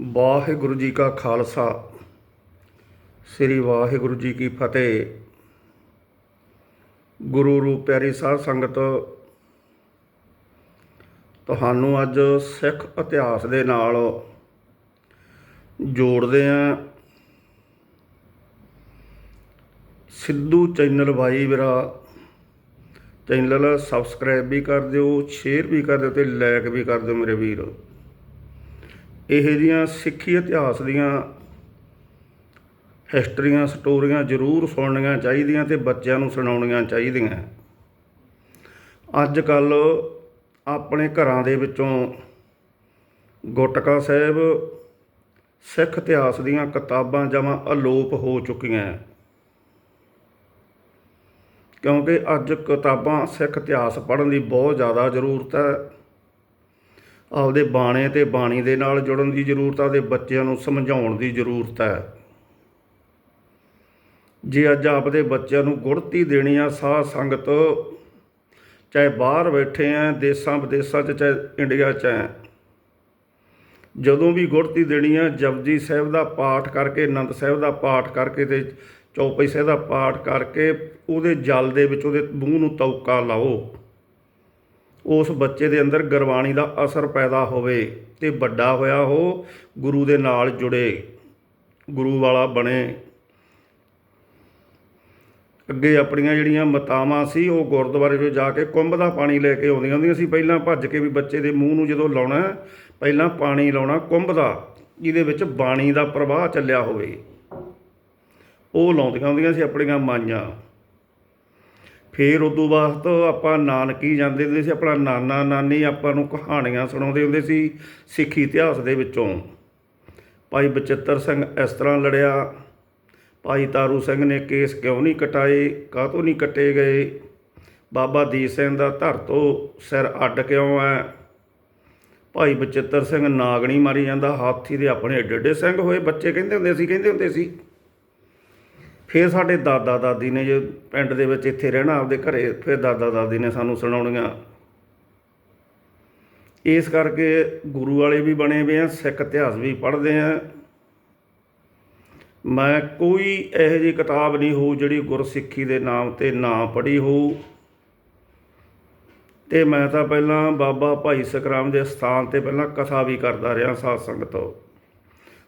ਵਾਹਿਗੁਰੂ ਜੀ ਕਾ ਖਾਲਸਾ। ਸ੍ਰੀ ਵਾਹਿਗੁਰੂ ਜੀ ਕੀ ਫਤਿਹ। ਗੁਰੂ ਰੂਪ ਪਿਆਰੀ ਸਾਧ ਸੰਗਤ, ਤੁਹਾਨੂੰ ਅੱਜ ਸਿੱਖ ਇਤਿਹਾਸ ਦੇ ਨਾਲ ਜੋੜਦੇ ਆਂ ਸਿੱਧੂ ਚੈਨਲ ਬਾਈ ਵੀਰਾ ਚੈਨਲ ਸਬਸਕ੍ਰਾਈਬ ਵੀ ਕਰ ਦਿਓ, ਸ਼ੇਅਰ ਵੀ ਕਰ ਦਿਓ ਤੇ ਲਾਈਕ ਵੀ ਕਰ ਦਿਓ ਮੇਰੇ ਵੀਰ। ਇਹੋ ਜੀਆਂ ਸਿੱਖੀ ਇਤਿਹਾਸ ਦੀਆਂ ਹਿਸਟਰੀਆਂ, ਸਟੋਰੀਆਂ ਜ਼ਰੂਰ ਸੁਣਨੀਆਂ ਚਾਹੀਦੀਆਂ ਤੇ ਬੱਚਿਆਂ ਨੂੰ ਸੁਣਾਉਣੀਆਂ ਚਾਹੀਦੀਆਂ। ਅੱਜ ਕੱਲ ਆਪਣੇ ਘਰਾਂ ਦੇ ਵਿੱਚੋਂ ਗੁਟਕਾ ਸਾਹਿਬ ਸਿੱਖ ਇਤਿਹਾਸ ਦੀਆਂ ਕਿਤਾਬਾਂ ਜਮਾਂ ਅਲੋਪ ਹੋ ਚੁੱਕੀਆਂ। ਕਿਉਂਕਿ ਅੱਜ ਕਿਤਾਬਾਂ ਸਿੱਖ ਇਤਿਹਾਸ ਪੜ੍ਹਨ ਦੀ ਬਹੁਤ ਜ਼ਿਆਦਾ ਜ਼ਰੂਰਤ ਹੈ। ਆਪਦੇ ਬਾਣੇ ਤੇ ਬਾਣੀ ਦੇ ਨਾਲ ਜੁੜਨ ਦੀ ਜ਼ਰੂਰਤ ਆ ਤੇ ਬੱਚਿਆਂ ਨੂੰ ਸਮਝਾਉਣ ਦੀ ਜ਼ਰੂਰਤ ਹੈ। ਜੇ ਅੱਜ ਆਪਦੇ ਬੱਚਿਆਂ ਨੂੰ ਗੁੜਤੀ ਦੇਣੀ ਆ, ਸਾਧ ਸੰਗਤ, ਚਾਹੇ ਬਾਹਰ ਬੈਠੇ ਆ, ਦੇਸਾਂ ਵਿਦੇਸਾਂ 'ਚ, ਚਾਹੇ ਇੰਡੀਆ 'ਚ ਆ ਜਦੋਂ ਵੀ ਗੁੜਤੀ ਦੇਣੀ ਆ, ਜਪਜੀ ਸਾਹਿਬ ਦਾ ਪਾਠ ਕਰਕੇ ਆਨੰਦ ਸਾਹਿਬ ਦਾ ਪਾਠ ਕਰਕੇ ਤੇ ਚੌਪਈ ਸਾਹਿਬ ਦਾ ਪਾਠ ਕਰਕੇ, ਉਹਦੇ ਜਲ ਦੇ ਵਿੱਚ, ਉਹਦੇ ਮੂੰਹ ਨੂੰ ਤੌਕਾ ਲਾਓ। ਉਸ ਬੱਚੇ ਦੇ ਅੰਦਰ ਗੁਰਬਾਣੀ ਦਾ ਅਸਰ ਪੈਦਾ ਹੋਵੇ ਤੇ ਵੱਡਾ ਹੋਇਆ ਉਹ ਗੁਰੂ ਦੇ ਨਾਲ ਜੁੜੇ, ਗੁਰੂ ਵਾਲਾ ਬਣੇ। ਅੱਗੇ ਆਪਣੀਆਂ ਜਿਹੜੀਆਂ ਮਤਾਵਾਂ ਸੀ, ਉਹ ਗੁਰਦੁਆਰੇ 'ਚੋਂ ਜਾ ਕੇ ਕੁੰਭ ਦਾ ਪਾਣੀ ਲੈ ਕੇ ਆਉਂਦੀਆਂ ਹੁੰਦੀਆਂ ਸੀ। ਪਹਿਲਾਂ ਭੱਜ ਕੇ ਵੀ ਬੱਚੇ ਦੇ ਮੂੰਹ ਨੂੰ ਜਦੋਂ ਲਾਉਣਾ, ਪਹਿਲਾਂ ਪਾਣੀ ਲਾਉਣਾ ਕੁੰਭ ਦਾ, ਜਿਹਦੇ ਵਿੱਚ ਬਾਣੀ ਦਾ ਪ੍ਰਵਾਹ ਚੱਲਿਆ ਹੋਵੇ। ਉਹ ਲਾਉਂਦੀਆਂ ਹੁੰਦੀਆਂ ਸੀ ਆਪਣੀਆਂ ਮਾਈਆਂ। ਫਿਰ ਉਦੋਂ ਬਾਅਦ ਆਪਾਂ ਨਾਨਕੀ ਜਾਂਦੇ ਹੁੰਦੇ ਸੀ, ਆਪਣਾ ਨਾਨਾ ਨਾਨੀ ਆਪਾਂ ਨੂੰ ਕਹਾਣੀਆਂ ਸੁਣਾਉਂਦੇ ਹੁੰਦੇ ਸੀ ਸਿੱਖੀ ਇਤਿਹਾਸ ਦੇ ਵਿੱਚੋਂ। ਭਾਈ ਬਚਿੱਤਰ ਸਿੰਘ ਇਸ ਤਰ੍ਹਾਂ ਲੜਿਆ, ਭਾਈ ਤਾਰੂ ਸਿੰਘ ਨੇ ਕੇਸ ਕਿਉਂ ਨਹੀਂ ਕਟਾਏ, ਕਾਹਤੋਂ ਨਹੀਂ ਕੱਟੇ ਗਏ? ਬਾਬਾ ਦੀਪ ਸਿੰਘ ਦਾ ਧਰ ਤੋਂ ਸਿਰ ਅੱਡ ਕਿਉਂ ਹੈ? ਭਾਈ ਬਚਿੱਤਰ ਸਿੰਘ ਨਾਗਣੀ ਮਾਰੀ ਜਾਂਦਾ, ਹਾਥੀ ਦੇ ਆਪਣੇ ਏਡੇ ਏਡੇ ਸਿੰਘ ਹੋਏ, ਬੱਚੇ ਕਹਿੰਦੇ ਹੁੰਦੇ ਸੀ, ਕਹਿੰਦੇ ਹੁੰਦੇ ਸੀ। ਫਿਰ ਸਾਡੇ ਦਾਦਾ ਦਾਦੀ ਨੇ ਜੇ ਪਿੰਡ ਦੇ ਵਿੱਚ ਇੱਥੇ ਰਹਿਣਾ ਆਪਦੇ ਘਰੇ, ਫਿਰ ਦਾਦਾ ਦਾਦੀ ਨੇ ਸਾਨੂੰ ਸੁਣਾਉਣੀਆਂ। ਇਸ ਕਰਕੇ ਗੁਰੂ ਵਾਲੇ ਵੀ ਬਣੇ ਹੋਏ ਆ, ਸਿੱਖ ਇਤਿਹਾਸ ਵੀ ਪੜ੍ਹਦੇ ਆ। ਮੈਂ ਕੋਈ ਇਹੋ ਜਿਹੀ ਕਿਤਾਬ ਨਹੀਂ ਹੋਊ ਜਿਹੜੀ ਗੁਰਸਿੱਖੀ ਦੇ ਨਾਮ ਤੇ ਨਾ ਪੜ੍ਹੀ ਹੋਊ। ਤੇ ਮੈਂ ਤਾਂ ਪਹਿਲਾਂ ਬਾਬਾ ਭਾਈ ਸਕਰਾਮ ਦੇ ਸਥਾਨ ਤੇ ਪਹਿਲਾਂ ਕਥਾ ਵੀ ਕਰਦਾ ਰਿਹਾ ਸਾਧ ਸੰਗਤ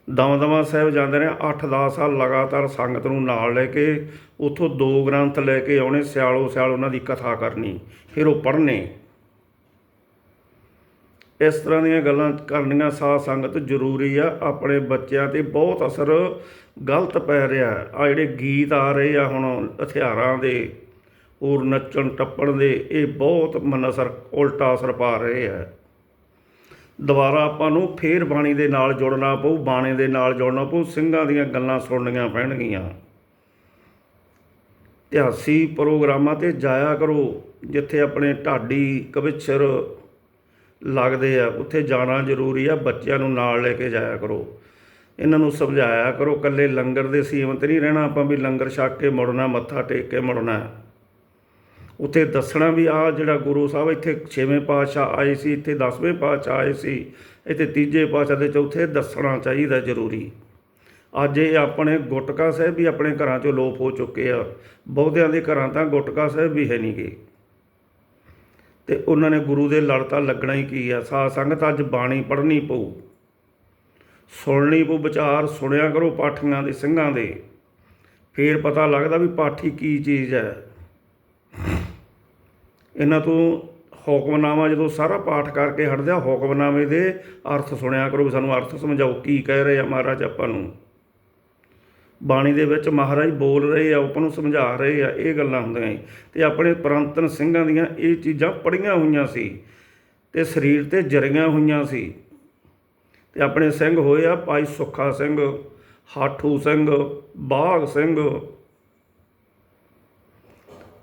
ਦਮਦਮਾ ਸਾਹਿਬ ਜਾਂਦੇ ਨੇ 8-10 ਸਾਲ ਲਗਾਤਾਰ ਸੰਗਤ ਨੂੰ ਨਾਲ ਲੈ ਕੇ, ਉੱਥੋਂ ਦੋ ਗ੍ਰੰਥ ਲੈ ਕੇ ਆਉਣੇ, ਸਿਆਲੋ ਸਿਆਲ ਉਹਨਾਂ ਦੀ ਕਥਾ ਕਰਨੀ, ਫਿਰ ਉਹ ਪੜ੍ਹਨੇ। ਇਸ ਤਰ੍ਹਾਂ ਦੀਆਂ ਗੱਲਾਂ ਕਰਨੀਆਂ ਸਾਧ ਸੰਗਤ ਜ਼ਰੂਰੀ ਆ, ਆਪਣੇ ਬੱਚਿਆਂ ਤੇ ਬਹੁਤ ਅਸਰ ਗਲਤ ਪੈ ਰਿਹਾ। ਆ ਜਿਹੜੇ ਗੀਤ ਆ ਰਹੇ ਆ ਹੁਣ ਹਥਿਆਰਾਂ ਦੇ, ਹੋਰ ਨੱਚਣ ਟੱਪਣ ਦੇ, ਇਹ ਬਹੁਤ ਮਨ ਅਸਰ, ਉਲਟਾ ਅਸਰ ਪਾ ਰਹੇ ਆ। ਦੁਬਾਰਾ ਆਪਾਂ ਨੂੰ ਫੇਰ ਬਾਣੀ ਦੇ ਨਾਲ ਜੁੜਨਾ ਪਊ, ਬਾਣੇ ਦੇ ਨਾਲ ਜੁੜਨਾ ਪਊ, ਸਿੰਘਾਂ ਦੀਆਂ ਗੱਲਾਂ ਸੁਣਨੀਆਂ ਪੈਣਗੀਆਂ। ਇਤਿਹਾਸੀ ਪ੍ਰੋਗਰਾਮਾਂ ਤੇ ਜਾਇਆ ਕਰੋ, ਜਿੱਥੇ ਆਪਣੇ ਢਾਡੀ ਕਵਿਚਰ ਲੱਗਦੇ ਆ, ਉੱਥੇ ਜਾਣਾ ਜ਼ਰੂਰੀ ਆ, ਬੱਚਿਆਂ ਨੂੰ ਨਾਲ ਲੈ ਕੇ ਜਾਇਆ ਕਰੋ। ਇਹਨਾਂ ਨੂੰ ਸਮਝਾਇਆ ਕਰੋ ਕੱਲੇ ਲੰਗਰ ਦੇ ਸੀਮਤ ਨਹੀਂ ਰਹਿਣਾ, ਆਪਾਂ ਵੀ ਲੰਗਰ ਛਕ ਕੇ ਮੁੜਨਾ, ਮੱਥਾ ਟੇਕ ਕੇ ਮੁੜਨਾ। ਉੱਥੇ ਦੱਸਣਾ ਵੀ ਆ ਜਿਹੜਾ ਗੁਰੂ ਸਾਹਿਬ ਇੱਥੇ 6ਵੇਂ ਪਾਤਸ਼ਾਹ ਆਏ ਸੀ, ਇੱਥੇ 10ਵੇਂ ਪਾਤਸ਼ਾਹ ਆਏ ਸੀ, ਇੱਥੇ ਤੀਜੇ ਪਾਤਸ਼ਾਹ ਦੇ ਚੌਥੇ ਦੱਸਣਾ ਚਾਹੀਦਾ ਜ਼ਰੂਰੀ। ਅੱਜ ਇਹ ਆਪਣੇ ਗੁਟਕਾ ਸਾਹਿਬ ਵੀ ਆਪਣੇ ਘਰਾਂ 'ਚੋਂ ਲੋਪ ਹੋ ਚੁੱਕੇ ਆ। ਬਹੁਤਿਆਂ ਦੇ ਘਰਾਂ ਤਾਂ ਗੁਟਕਾ ਸਾਹਿਬ ਵੀ ਹੈ ਨਹੀਂ ਨਹੀਂਗੇ ਤੇ ਉਹਨਾਂ ਨੇ ਗੁਰੂ ਦੇ ਲੜ ਤਾਂ ਲੱਗਣਾ ਹੀ ਕੀ ਆ? ਸਾਧ ਸੰਗਤ ਅੱਜ ਬਾਣੀ ਪੜ੍ਹਨੀ ਪਊ। ਸੁਣਨੀ ਪਊ, ਵਿਚਾਰ ਸੁਣਿਆ ਕਰੋ ਪਾਠੀਆਂ ਦੇ ਸਿੰਘਾਂ ਦੇ। ਫੇਰ ਪਤਾ ਲੱਗਦਾ ਵੀ ਪਾਠੀ ਕੀ ਚੀਜ਼ ਹੈ। ਇਹਨਾਂ ਤੋਂ ਹੁਕਮਨਾਮਾ ਜਦੋਂ ਸਾਰਾ ਪਾਠ ਕਰਕੇ ਹਟਦੇ ਆ ਹੁਕਮਨਾਮੇ ਦੇ ਅਰਥ ਸੁਣਿਆ ਕਰੋ ਵੀ ਸਾਨੂੰ ਅਰਥ ਸਮਝਾਓ, ਕੀ ਕਹਿ ਰਹੇ ਆ ਮਹਾਰਾਜ ਆਪਾਂ ਨੂੰ ਬਾਣੀ ਦੇ ਵਿੱਚ ਮਹਾਰਾਜ ਬੋਲ ਰਹੇ ਆ, ਆਪਾਂ ਨੂੰ ਸਮਝਾ ਰਹੇ ਆ, ਇਹ ਗੱਲਾਂ ਹੁੰਦੀਆਂ ਈ। ਤੇ ਆਪਣੇ ਪ੍ਰੰਤਨ ਸਿੰਘਾਂ ਦੀਆਂ ਇਹ ਚੀਜ਼ਾਂ ਪੜੀਆਂ ਹੋਈਆਂ ਸੀ ਤੇ ਸਰੀਰ ਤੇ ਜਰੀਆਂ ਹੋਈਆਂ ਸੀ ਤੇ ਆਪਣੇ ਸਿੰਘ ਹੋਏ ਆ ਭਾਈ ਸੁੱਖਾ ਸਿੰਘ, ਹਾਠੂ ਸਿੰਘ ਬਾਗ ਸਿੰਘ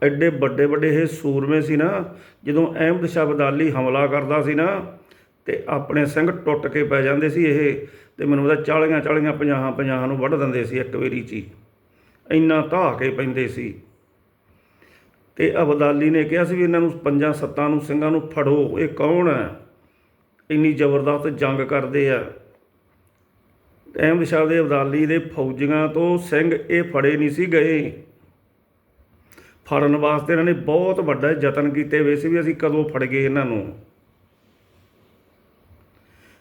ਐਡੇ ਵੱਡੇ ਵੱਡੇ ਇਹ ਸੂਰਮੇ ਸੀ ਨਾ, ਜਦੋਂ ਅਹਿਮਦ ਸ਼ਾਹ ਅਬਦਾਲੀ ਹਮਲਾ ਕਰਦਾ ਸੀ ਨਾ, ਤੇ ਆਪਣੇ ਸਿੰਘ ਟੁੱਟ ਕੇ ਪੈ ਜਾਂਦੇ ਸੀ ਇਹ, ਤੇ ਮੈਨੂੰ ਪਤਾ 40 40 50 50 ਨੂੰ ਵੱਢ ਦਿੰਦੇ ਸੀ ਇੱਕ ਵੇਰੀ ਚ ਹੀ ਇੰਨਾ ਧਾ ਕੇ ਪੈਂਦੇ ਸੀ। ਤੇ ਅਬਦਾਲੀ ਨੇ ਕਿਹਾ ਸੀ ਵੀ ਇਹਨਾਂ ਨੂੰ ਪੰਜਾਂ ਸੱਤਾਂ ਨੂੰ ਸਿੰਘਾਂ ਨੂੰ ਫੜੋ, ਇਹ ਕੌਣ ਹੈ? ਇੰਨੀ ਜ਼ਬਰਦਸਤ ਜੰਗ ਕਰਦੇ ਆ। ਅਹਿਮਦ ਸ਼ਾਹ ਦੇ ਅਬਦਾਲੀ ਦੇ ਫੌਜੀਆਂ ਤੋਂ ਸਿੰਘ ਇਹ ਫੜੇ ਨਹੀਂ ਸੀ ਗਏ। ਫੜਨ ਵਾਸਤੇ ਇਹਨਾਂ ਨੇ ਬਹੁਤ ਵੱਡਾ ਯਤਨ ਕੀਤੇ ਹੋਏ ਸੀ ਵੀ ਅਸੀਂ ਕਦੋਂ ਫੜ ਗਏ ਇਹਨਾਂ ਨੂੰ।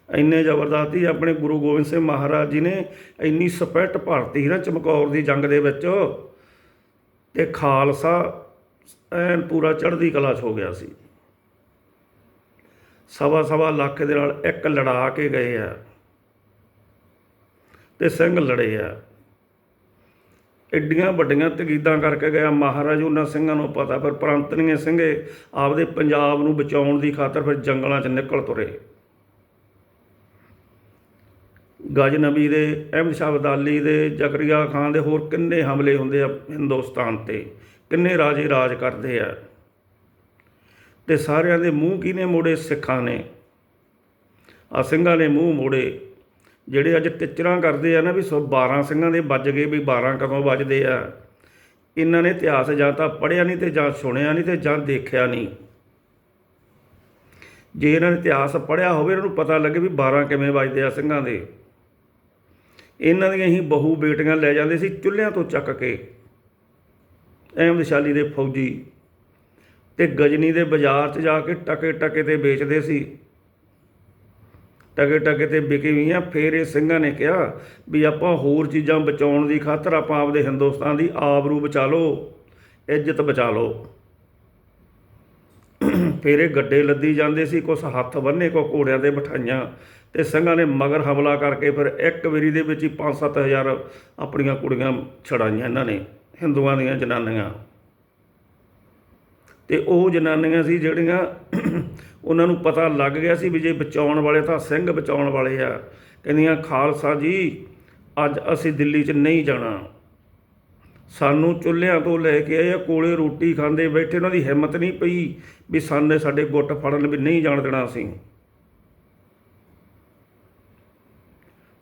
ਇੰਨੇ ਜ਼ਬਰਦਸਤੀ ਆਪਣੇ ਗੁਰੂ ਗੋਬਿੰਦ ਸਿੰਘ ਮਹਾਰਾਜ ਜੀ ਨੇ ਇੰਨੀ ਸਪੈਟ ਭਾਰਤੀ ਸੀ ਨਾ ਚਮਕੌਰ ਦੀ ਜੰਗ ਦੇ ਵਿੱਚ ਤੇ ਖਾਲਸਾ ਐਨ ਪੂਰਾ ਚੜ੍ਹਦੀ ਕਲਾ 'ਚ ਹੋ ਗਿਆ ਸੀ। ਸਵਾ ਸਵਾ ਲੱਖ ਦੇ ਨਾਲ ਇੱਕ ਲੜਾ ਕੇ ਗਏ ਆ ਤੇ ਸਿੰਘ ਲੜੇ ਆ। ਐਡੀਆਂ ਵੱਡੀਆਂ ਤਕੀਦਾਂ ਕਰਕੇ ਗਿਆ ਮਹਾਰਾਜ, ਉਹਨਾਂ ਸਿੰਘਾਂ ਨੂੰ ਪਤਾ ਪਰ ਪ੍ਰੰਤਨੀਏ ਸਿੰਘੇ ਆਪਦੇ ਪੰਜਾਬ ਨੂੰ ਬਚਾਉਣ ਦੀ ਖਾਤਰ ਫਿਰ ਜੰਗਲਾਂ 'ਚ ਨਿਕਲ ਤੁਰੇ। ਗਜਨਬੀ ਦੇ, ਅਹਿਮਦ ਸ਼ਾਹ ਅਬਦਾਲੀ ਦੇ, ਜ਼ਕਰੀਆ ਖਾਨ ਦੇ ਹੋਰ ਕਿੰਨੇ ਹਮਲੇ ਹੁੰਦੇ ਆ ਹਿੰਦੁਸਤਾਨ ਤੇ, ਕਿੰਨੇ ਰਾਜੇ ਰਾਜ ਕਰਦੇ ਆ। ਤੇ ਸਾਰਿਆਂ ਦੇ ਮੂੰਹ ਕਿਹਨੇ ਮੋੜੇ? ਸਿੱਖਾਂ ਨੇ। ਆ ਸਿੰਘਾਂ ਨੇ ਮੂੰਹ ਮੋੜੇ। ਜਿਹੜੇ ਅੱਜ ਟਿਚਰਾਂ ਕਰਦੇ ਆ ਨਾ ਵੀ ਸੋ 12 ਸਿੰਘਾਂ ਦੇ ਵੱਜ ਗਏ ਵੀ 12 ਕਦੋਂ ਵੱਜਦੇ ਆ, ਇਹਨਾਂ ਨੇ ਇਤਿਹਾਸ ਜਾਂ ਤਾਂ ਪੜ੍ਹਿਆ ਨਹੀਂ ਤੇ ਜਾਂ ਸੁਣਿਆ ਨਹੀਂ ਤੇ ਜਾਂ ਦੇਖਿਆ ਨਹੀਂ। ਜੇ ਇਹਨਾਂ ਨੇ ਇਤਿਹਾਸ ਪੜ੍ਹਿਆ ਹੋਵੇ, ਇਹਨਾਂ ਨੂੰ ਪਤਾ ਲੱਗੇ ਵੀ 12 ਕਿਵੇਂ ਵੱਜਦੇ ਆ ਸਿੰਘਾਂ ਦੇ। ਇਹਨਾਂ ਦੀਆਂ ਹੀ ਬਹੂ ਬੇਟੀਆਂ ਲੈ ਜਾਂਦੇ ਸੀ ਚੁੱਲ੍ਹਿਆਂ ਤੋਂ ਚੱਕ ਕੇ ਅਹਿਮਦ ਸ਼ਾਲੀ ਦੇ ਫੌਜੀ, ਤੇ ਗਜਨੀ ਦੇ ਬਾਜ਼ਾਰ 'ਚ ਜਾ ਕੇ ਟਕੇ ਟਕੇ ਤੇ ਵੇਚਦੇ ਸੀ। ਟਕੇ ਟਕੇ ਤੇ ਵਿਕੀ ਹੋਈਆਂ, ਫਿਰ ਇਹ ਸਿੰਘਾਂ ਨੇ ਕਿਹਾ ਵੀ ਆਪਾਂ ਹੋਰ ਚੀਜ਼ਾਂ ਬਚਾਉਣ ਦੀ ਖਾਤਰ ਆਪਾਂ ਆਪਦੇ ਹਿੰਦੁਸਤਾਨ ਦੀ ਆਬਰੂ ਬਚਾ ਲਓ, ਇੱਜ਼ਤ ਬਚਾ ਲਓ। ਫਿਰ ਇਹ ਗੱਡੇ ਲੱਦੀ ਜਾਂਦੇ ਸੀ, ਕੁਛ ਹੱਥ ਬੰਨੇ ਕੋ ਘੋੜਿਆਂ ਤੇ ਬਿਠਾਈਆਂ ਤੇ ਸਿੰਘਾਂ ਨੇ ਮਗਰ ਹਮਲਾ ਕਰਕੇ ਫਿਰ ਇੱਕ ਵਾਰੀ ਦੇ ਵਿੱਚ ਹੀ 5-7000 ਆਪਣੀਆਂ ਕੁੜੀਆਂ ਛੜਾਈਆਂ ਇਹਨਾਂ ਨੇ, ਹਿੰਦੂਆਂ ਦੀਆਂ ਜਨਾਨੀਆਂ। ਤੇ ਉਹ ਜਨਾਨੀਆਂ ਸੀ ਜਿਹੜੀਆਂ ਉਹਨਾਂ ਨੂੰ ਪਤਾ ਲੱਗ ਗਿਆ ਸੀ ਵੀ ਜੇ ਬਚਾਉਣ ਵਾਲੇ ਤਾਂ ਸਿੰਘ ਬਚਾਉਣ ਵਾਲੇ ਆ। ਕਹਿੰਦੀਆਂ, ਖਾਲਸਾ ਜੀ, ਅੱਜ ਅਸੀਂ ਦਿੱਲੀ 'ਚ ਨਹੀਂ ਜਾਣਾ। ਸਾਨੂੰ ਚੁੱਲ੍ਹਿਆਂ ਤੋਂ ਲੈ ਕੇ ਆਏ ਕੋਲੇ ਰੋਟੀ ਖਾਂਦੇ ਬੈਠੇ, ਉਹਨਾਂ ਦੀ ਹਿੰਮਤ ਨਹੀਂ ਪਈ ਵੀ ਸਾਨੇ ਸਾਡੇ ਗੁੱਟ ਫੜਨ ਵੀ ਨਹੀਂ ਜਾਣ ਦੇਣਾ ਅਸੀਂ।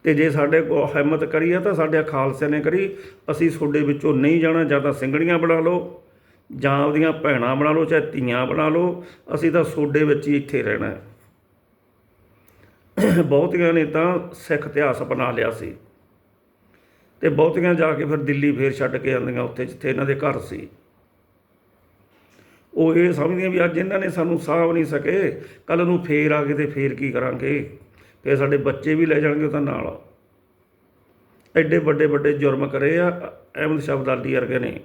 ਤੇ ਜੇ ਸਾਡੇ ਕੋ ਹਿੰਮਤ ਕਰੀ ਆ ਤਾਂ ਸਾਡੇ ਖਾਲਸੇ ਨੇ ਕਰੀ, ਅਸੀਂ ਤੁਹਾਡੇ ਵਿੱਚੋਂ ਨਹੀਂ ਜਾਣਾ, ਜਾਂ ਤਾਂ ਸਿੰਘੜੀਆਂ ਬਣਾ ਲਓ। ਜਾਂ ਆਪਦੀਆਂ ਭੈਣਾਂ ਬਣਾ ਲਓ, ਚਾਹੇ ਧੀਆਂ ਬਣਾ ਲਓ, ਅਸੀਂ ਤਾਂ ਸੋਡੇ ਵਿੱਚ ਹੀ ਇੱਥੇ ਰਹਿਣਾ ਹੈ। ਬਹੁਤੀਆਂ ਨੇ ਤਾਂ ਸਿੱਖ ਇਤਿਹਾਸ ਅਪਣਾ ਲਿਆ ਸੀ। ਤੇ ਬਹੁਤੀਆਂ ਜਾ ਕੇ ਫਿਰ ਦਿੱਲੀ ਫੇਰ ਛੱਡ ਕੇ ਆਉਂਦੀਆਂ ਉੱਥੇ, ਜਿੱਥੇ ਇਹਨਾਂ ਦੇ ਘਰ ਸੀ। ਉਹ ਇਹ ਸਮਝਦੀਆਂ ਵੀ ਅੱਜ ਇਹਨਾਂ ਨੇ ਸਾਨੂੰ ਸਾਂਭ ਨਹੀਂ ਸਕੇ ਕੱਲ ਨੂੰ ਫੇਰ ਆ ਕੇ ਤੇ ਫੇਰ ਕੀ ਕਰਾਂਗੇ? ਫੇਰ ਸਾਡੇ ਬੱਚੇ ਵੀ ਲੈ ਜਾਣਗੇ ਤਾਂ ਨਾਲ। ਐਡੇ ਵੱਡੇ ਵੱਡੇ ਜੁਰਮ ਕਰੇ ਆ, ਅਹਿਮਦ ਸ਼ਬਦਾਲੀ ਅਬਦਾਲੀ ਵਰਗੇ ਨੇ।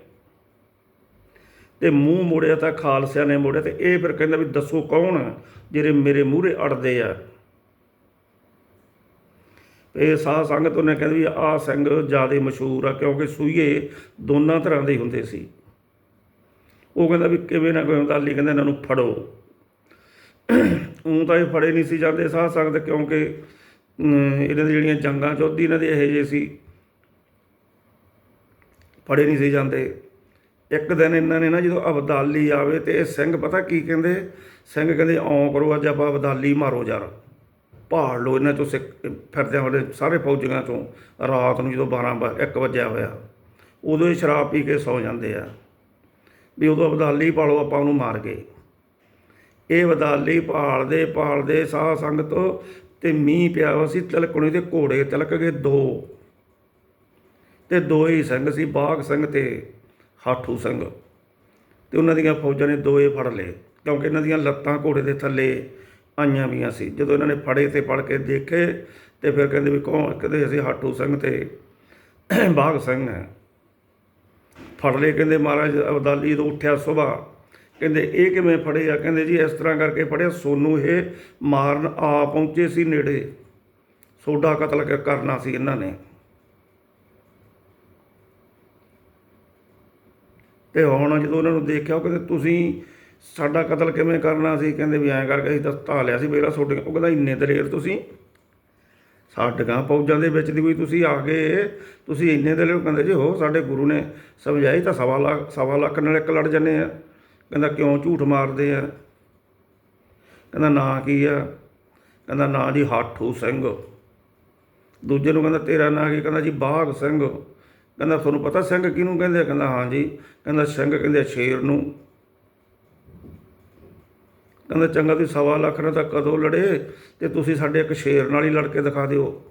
ਤੇ ਮੂੰਹ ਮੋੜਿਆ ਤਾਂ ਖਾਲਸਿਆਂ ਨੇ ਮੋੜਿਆ ਤੇ ਇਹ ਫਿਰ ਕਹਿੰਦਾ ਵੀ ਦੱਸੋ ਕੌਣ ਜਿਹੜੇ ਮੇਰੇ ਮੂਹਰੇ ਅੜਦੇ ਆ? ਇਹ ਸਾਧ ਸੰਗਤ ਉਹਨੇ ਕਹਿੰਦੇ ਵੀ ਆਹ ਸਿੰਘ ਜ਼ਿਆਦਾ ਮਸ਼ਹੂਰ ਆ ਕਿਉਂਕਿ ਸੂਈਏ ਦੋਨਾਂ ਤਰ੍ਹਾਂ ਦੇ ਹੀ ਹੁੰਦੇ ਸੀ। ਉਹ ਕਹਿੰਦਾ ਵੀ ਕਿਵੇਂ ਨਾ ਕੋਈ ਅਬਦਾਲੀ ਕਹਿੰਦਾ ਇਹਨਾਂ ਨੂੰ ਫੜੋ। ਉਹ ਤਾਂ ਇਹ ਫੜੇ ਨਹੀਂ ਸੀ ਜਾਂਦੇ ਸਾਧ ਸੰਗਤ ਕਿਉਂਕਿ ਇਹਨਾਂ ਦੀ ਜਿਹੜੀਆਂ ਜੰਗਾਂ ਚੌਧੀ ਇਹਨਾਂ ਦੇ ਇਹੋ ਜਿਹੇ ਸੀ। ਫੜੇ ਨਹੀਂ ਸੀ ਜਾਂਦੇ। ਇੱਕ ਦਿਨ ਇਹਨਾਂ ਨੇ ਨਾ ਜਦੋਂ ਅਬਦਾਲੀ ਆਵੇ ਤੇ ਇਹ ਸਿੰਘ ਪਤਾ ਕੀ ਕਹਿੰਦੇ? ਸਿੰਘ ਕਹਿੰਦੇ ਆਉਂ ਕਰੋ, ਅੱਜ ਆਪਾਂ ਅਬਦਾਲੀ ਮਾਰੋ ਯਾਰ। ਭਾੜ ਲੋ ਇਹਨਾਂ ਚੋਂ ਸਿੱਖ ਫਿਰਦਿਆਂ ਹੋਏ ਸਾਰੇ ਫੌਜੀਆਂ ਚੋਂ। ਰਾਤ ਨੂੰ ਜਦੋਂ 12 ਵ- ਇੱਕ ਵਜਿਆ ਹੋਇਆ, ਉਦੋਂ ਹੀ ਸ਼ਰਾਬ ਪੀ ਕੇ ਸੌ ਜਾਂਦੇ ਆ। ਵੀ ਉਦੋਂ ਅਬਦਾਲੀ ਪਾਲੋ, ਆਪਾਂ ਉਹਨੂੰ ਮਾਰ ਗਏ। ਇਹ ਅਬਦਾਲੀ ਪਾਲਦੇ ਪਾਲਦੇ ਸਾਹ ਸੰਗਤ ਤੇ ਮੀਂਹ ਪਿਆ ਹੋਇਆ ਸੀ, ਤਿਲਕਣੇ ਦੇ ਘੋੜੇ ਤਿਲਕ ਗਏ ਦੋ। ਤੇ ਦੋ ਹੀ ਸਿੰਘ ਸੀ ਬਾਗ ਸਿੰਘ ਤੇ ਹਾਠੂ ਸਿੰਘ। ਤੇ ਉਹਨਾਂ ਦੀਆਂ ਫੌਜਾਂ ਨੇ ਦੋਏ ਫੜ ਲਏ, ਕਿਉਂਕਿ ਇਹਨਾਂ ਦੀਆਂ ਲੱਤਾਂ ਘੋੜੇ ਦੇ ਥੱਲੇ ਆਈਆਂ ਵੀਆਂ ਸੀ। ਜਦੋਂ ਇਹਨਾਂ ਨੇ ਫੜੇ ਤੇ ਫੜ ਕੇ ਦੇਖੇ, ਤੇ ਫਿਰ ਕਹਿੰਦੇ ਵੀ ਕੌਣ? ਕਹਿੰਦੇ ਅਸੀਂ ਹਾਠੂ ਸਿੰਘ ਤੇ ਬਾਗ ਸਿੰਘ ਹੈ। ਫੜ ਲਏ, ਕਹਿੰਦੇ ਮਹਾਰਾਜ ਅਬਦਾਲੀ ਤੋਂ ਉੱਠਿਆ ਸੁਬਾ ਕਹਿੰਦੇ ਇਹ ਕਿਵੇਂ ਫੜੇ ਆ? ਕਹਿੰਦੇ ਜੀ ਇਸ ਤਰ੍ਹਾਂ ਕਰਕੇ ਫੜਿਆ, ਸੋਨੂੰ ਇਹ ਮਾਰਨ ਆ ਪਹੁੰਚੇ ਸੀ ਨੇੜੇ। ਸੋਡਾ ਕਤਲ ਕਰਨਾ ਸੀ ਇਹਨਾਂ ਨੇ। ਤੇ ਹੁਣ ਜਦੋਂ ਉਹਨਾਂ ਨੂੰ ਦੇਖਿਆ ਉਹ ਕਹਿੰਦੇ, ਤੁਸੀਂ ਸਾਡਾ ਕਤਲ ਕਿਵੇਂ ਕਰਨਾ? ਸੀ ਕਹਿੰਦੇ ਵੀ ਐਂ ਕਰਕੇ ਅਸੀਂ ਤਾਂ ਧਾ ਲਿਆ ਸੀ ਮੇਰਾ ਤੁਹਾਡੇ ਉਹ ਕਹਿੰਦਾ, ਇੰਨੇ ਦਲੇਰ ਤੁਸੀਂ ਸਾਡੀਆਂ ਫੌਜਾਂ ਦੇ ਵਿੱਚ ਦੀ ਵੀ ਤੁਸੀਂ ਆ ਗਏ ਤੁਸੀਂ ਇੰਨੇ ਦਲੇਰ ਕਹਿੰਦੇ, ਜੀ ਹੋ, ਸਾਡੇ ਗੁਰੂ ਨੇ ਸਮਝਾਈ ਤਾਂ ਸਵਾ ਲੱਖ ਸਵਾ ਲੱਖ ਨਾਲ ਇੱਕ ਲੜ ਜੰਨੇ ਆ। ਕਹਿੰਦਾ, ਕਿਉਂ ਝੂਠ ਮਾਰਦੇ ਆ? ਕਹਿੰਦਾ, ਨਾਂ ਕੀ ਆ? ਕਹਿੰਦਾ, ਨਾਂ ਜੀ, ਹਾਠੂ ਸਿੰਘ। ਦੂਜੇ ਨੂੰ ਕਹਿੰਦਾ, ਤੇਰਾ ਨਾਂ ਕੀ? ਕਹਿੰਦਾ, ਜੀ ਬਾਗ ਸਿੰਘ। ਕਹਿੰਦਾ, ਤੁਹਾਨੂੰ ਪਤਾ ਸਿੰਘ ਕਿਹਨੂੰ ਕਹਿੰਦੇ ਆ? ਕਹਿੰਦਾ, ਹਾਂ ਜੀ। ਕਹਿੰਦਾ, ਸਿੰਘ ਕਹਿੰਦੇ ਸ਼ੇਰ ਨੂੰ। ਕਹਿੰਦਾ, ਚੰਗਾ, ਤੁਸੀਂ ਸਵਾ ਲੱਖ ਨਾਲ ਤਾਂ ਕਦੋਂ ਲੜੇ? ਤੇ ਤੁਸੀਂ ਸਾਡੇ ਇੱਕ ਸ਼ੇਰ ਨਾਲ ਹੀ ਲੜ ਕੇ ਦਿਖਾ ਦਿਓ।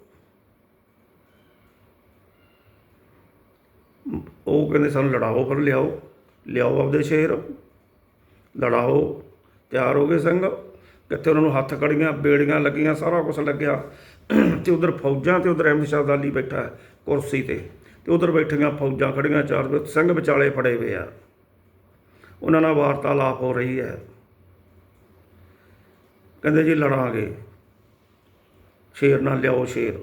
ਉਹ ਕਹਿੰਦੇ, ਸਾਨੂੰ ਲੜਾਓ ਫਿਰ, ਲਿਆਓ। ਲਿਆਓ ਆਪਦੇ ਸ਼ੇਰ। ਲੜਾਓ। ਤਿਆਰ ਹੋ ਗਏ ਸਿੰਘ। ਕਿੱਥੇ ਉਹਨਾਂ ਨੂੰ ਹੱਥ ਕੜੀਆਂ, ਬੇੜੀਆਂ ਲੱਗੀਆਂ, ਸਾਰਾ ਕੁਝ ਲੱਗਿਆ। ਤੇ ਉਧਰ ਫੌਜਾਂ ਤੇ ਉਧਰ ਅਹਿਮਦ ਸ਼ਾਹ ਅਬਦਾਲੀ ਬੈਠਾ ਕੁਰਸੀ ਤੇ। ਤੇ ਉਧਰ ਬੈਠੀਆਂ ਫੌਜਾਂ ਖੜੀਆਂ ਚਾਰ ਸਿੰਘ ਵਿਚਾਲੇ ਫੜੇ ਹੋਏ ਆ। ਉਹਨਾਂ ਨਾਲ ਵਾਰਤਾਲਾਪ ਹੋ ਰਹੀ ਹੈ। ਕਹਿੰਦੇ ਜੀ ਲੜਾਂਗੇ। ਸ਼ੇਰ ਨਾਲ ਲਿਆਓ ਸ਼ੇਰ।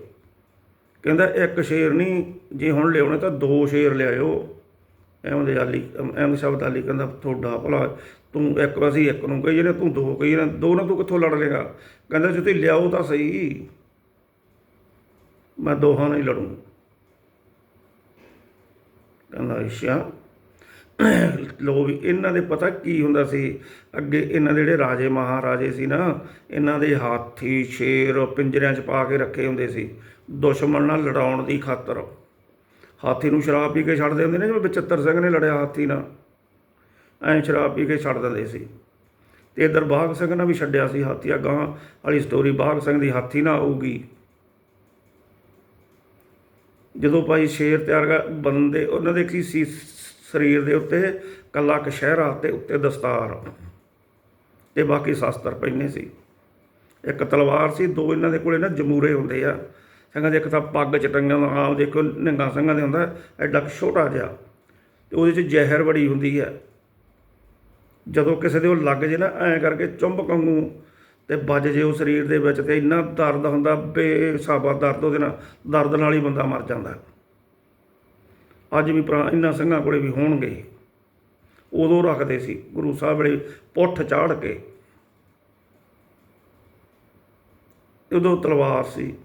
ਕਹਿੰਦਾ ਇੱਕ ਸ਼ੇਰ ਨਹੀਂ, ਜੇ ਹੁਣ ਲਿਆਉਣੇ ਤਾਂ ਦੋ ਸ਼ੇਰ ਲਿਆਇਓ। ਅਹਿਮਦ ਅਲੀ ਅਹਿਮਦ ਸ਼ਬਦ ਅਬਦਾਲੀ ਕਹਿੰਦਾ, ਤੁਹਾਡਾ ਭਲਾ, ਤੂੰ ਇੱਕ ਅਸੀਂ ਇੱਕ ਨੂੰ ਕਹੀ ਜਾਂਦੇ, ਤੂੰ ਦੋ ਕਹੀ ਜਾਂਦੇ, ਦੋ ਨਾਲ ਤੂੰ ਕਿੱਥੋਂ ਲੜ ਲੇਗਾ ਕਹਿੰਦਾ, ਜੇ ਤੁਸੀਂ ਲਿਆਓ ਤਾਂ ਸਹੀ। ਮੈਂ ਦੋਹਾਂ ਨਾਲ ਹੀ ਲੜੂੰ। ਕਹਿੰਦਾ, ਅੱਛਾ। ਲੋ ਵੀ, ਇਹਨਾਂ ਦੇ ਪਤਾ ਕੀ ਹੁੰਦਾ ਸੀ? ਅੱਗੇ ਇਹਨਾਂ ਦੇ ਜਿਹੜੇ ਰਾਜੇ, ਮਹਾਰਾਜੇ ਸੀ ਨਾ, ਇਹਨਾਂ ਦੇ ਹਾਥੀ, ਸ਼ੇਰ, ਪਿੰਜਰਿਆਂ 'ਚ ਪਾ ਕੇ ਰੱਖੇ ਹੁੰਦੇ ਸੀ। ਦੁਸ਼ਮਣ ਨਾਲ ਲੜਾਉਣ ਦੀ ਖਾਤਰ। ਹਾਥੀ ਨੂੰ ਸ਼ਰਾਬ ਪੀ ਕੇ ਛੱਡਦੇ ਹੁੰਦੇ ਨੇ, ਜਿਵੇਂ ਬਚਿੱਤਰ ਸਿੰਘ ਨੇ ਲੜਿਆ ਹਾਥੀ ਨਾਲ। ਐਂ ਸ਼ਰਾਬ ਪੀ ਕੇ ਛੱਡ ਦਿੰਦੇ ਸੀ। ਤੇ ਇਧਰ ਬਾਗ ਸਿੰਘ ਨੇ ਵੀ ਛੱਡਿਆ ਸੀ ਹਾਥੀ। ਆ ਵਾਲੀ ਸਟੋਰੀ ਬਾਗ ਸਿੰਘ ਦੀ ਹਾਥੀ ਨਾ ਆਊਗੀ। ਜਦੋਂ ਭਾਈ ਸ਼ੇਰ ਤਿਆਰ ਕਰ ਬੰਦੇ ਉਹਨਾਂ ਦੇ ਕੀ ਸੀ? ਸਰੀਰ ਦੇ ਉੱਤੇ ਕੱਲਾ ਕਸ਼ਹਿਰਾ ਤੇ ਉੱਤੇ ਦਸਤਾਰ ਤੇ ਬਾਕੀ ਸ਼ਾਸਤਰ ਪਹਿਨੇ ਸੀ। ਇੱਕ ਤਲਵਾਰ ਸੀ, ਦੋ ਇਹਨਾਂ ਦੇ ਕੋਲੇ ਨਾ ਜਮੂਰੇ ਹੁੰਦੇ ਆ। ਸਿੰਘਾਂ ਦੇ ਇੱਕ ਤਾਂ ਪੱਗ ਚਟੰਗਾਂ ਦਾ ਹੁੰਦਾ ਆਪ ਦੇਖੋ ਨਿੰਗਾ ਸਿੰਘਾਂ ਦੇ ਹੁੰਦਾ, ਐਡਾ ਕੁ ਛੋਟਾ ਜਿਹਾ। ਤੇ ਉਹਦੇ ਚ ਜ਼ਹਿਰ ਬੜੀ ਹੁੰਦੀ ਹੈ ਜਦੋਂ ਕਿਸੇ ਦੇ ਉਹ ਲੱਗ ਜੇ ਨਾ, ਐਂ ਕਰਕੇ ਚੁੰਬਕ ਵਾਂਗੂ ਤੇ ਵੱਜ ਜੇ ਉਹ ਸਰੀਰ ਦੇ ਵਿੱਚ ਤੇ ਇੰਨਾ ਦਰਦ ਹੁੰਦਾ, ਬੇਸਾਬਾ ਦਰਦ ਉਹਦੇ ਨਾਲ, ਦਰਦ ਨਾਲ ਹੀ ਬੰਦਾ ਮਰ ਜਾਂਦਾ। ਅੱਜ ਵੀ ਪੁਰਾ ਇੰਨਾ ਸਿੰਘਾਂ ਕੋਲੇ ਵੀ ਹੋਣਗੇ। ਉਦੋਂ ਰੱਖਦੇ ਸੀ, ਗੁਰੂ ਸਾਹਿਬ ਵੇਲੇ ਪੁੱਠ ਚਾੜ ਕੇ। ਉਦੋਂ ਤਲਵਾਰ ਸੀ।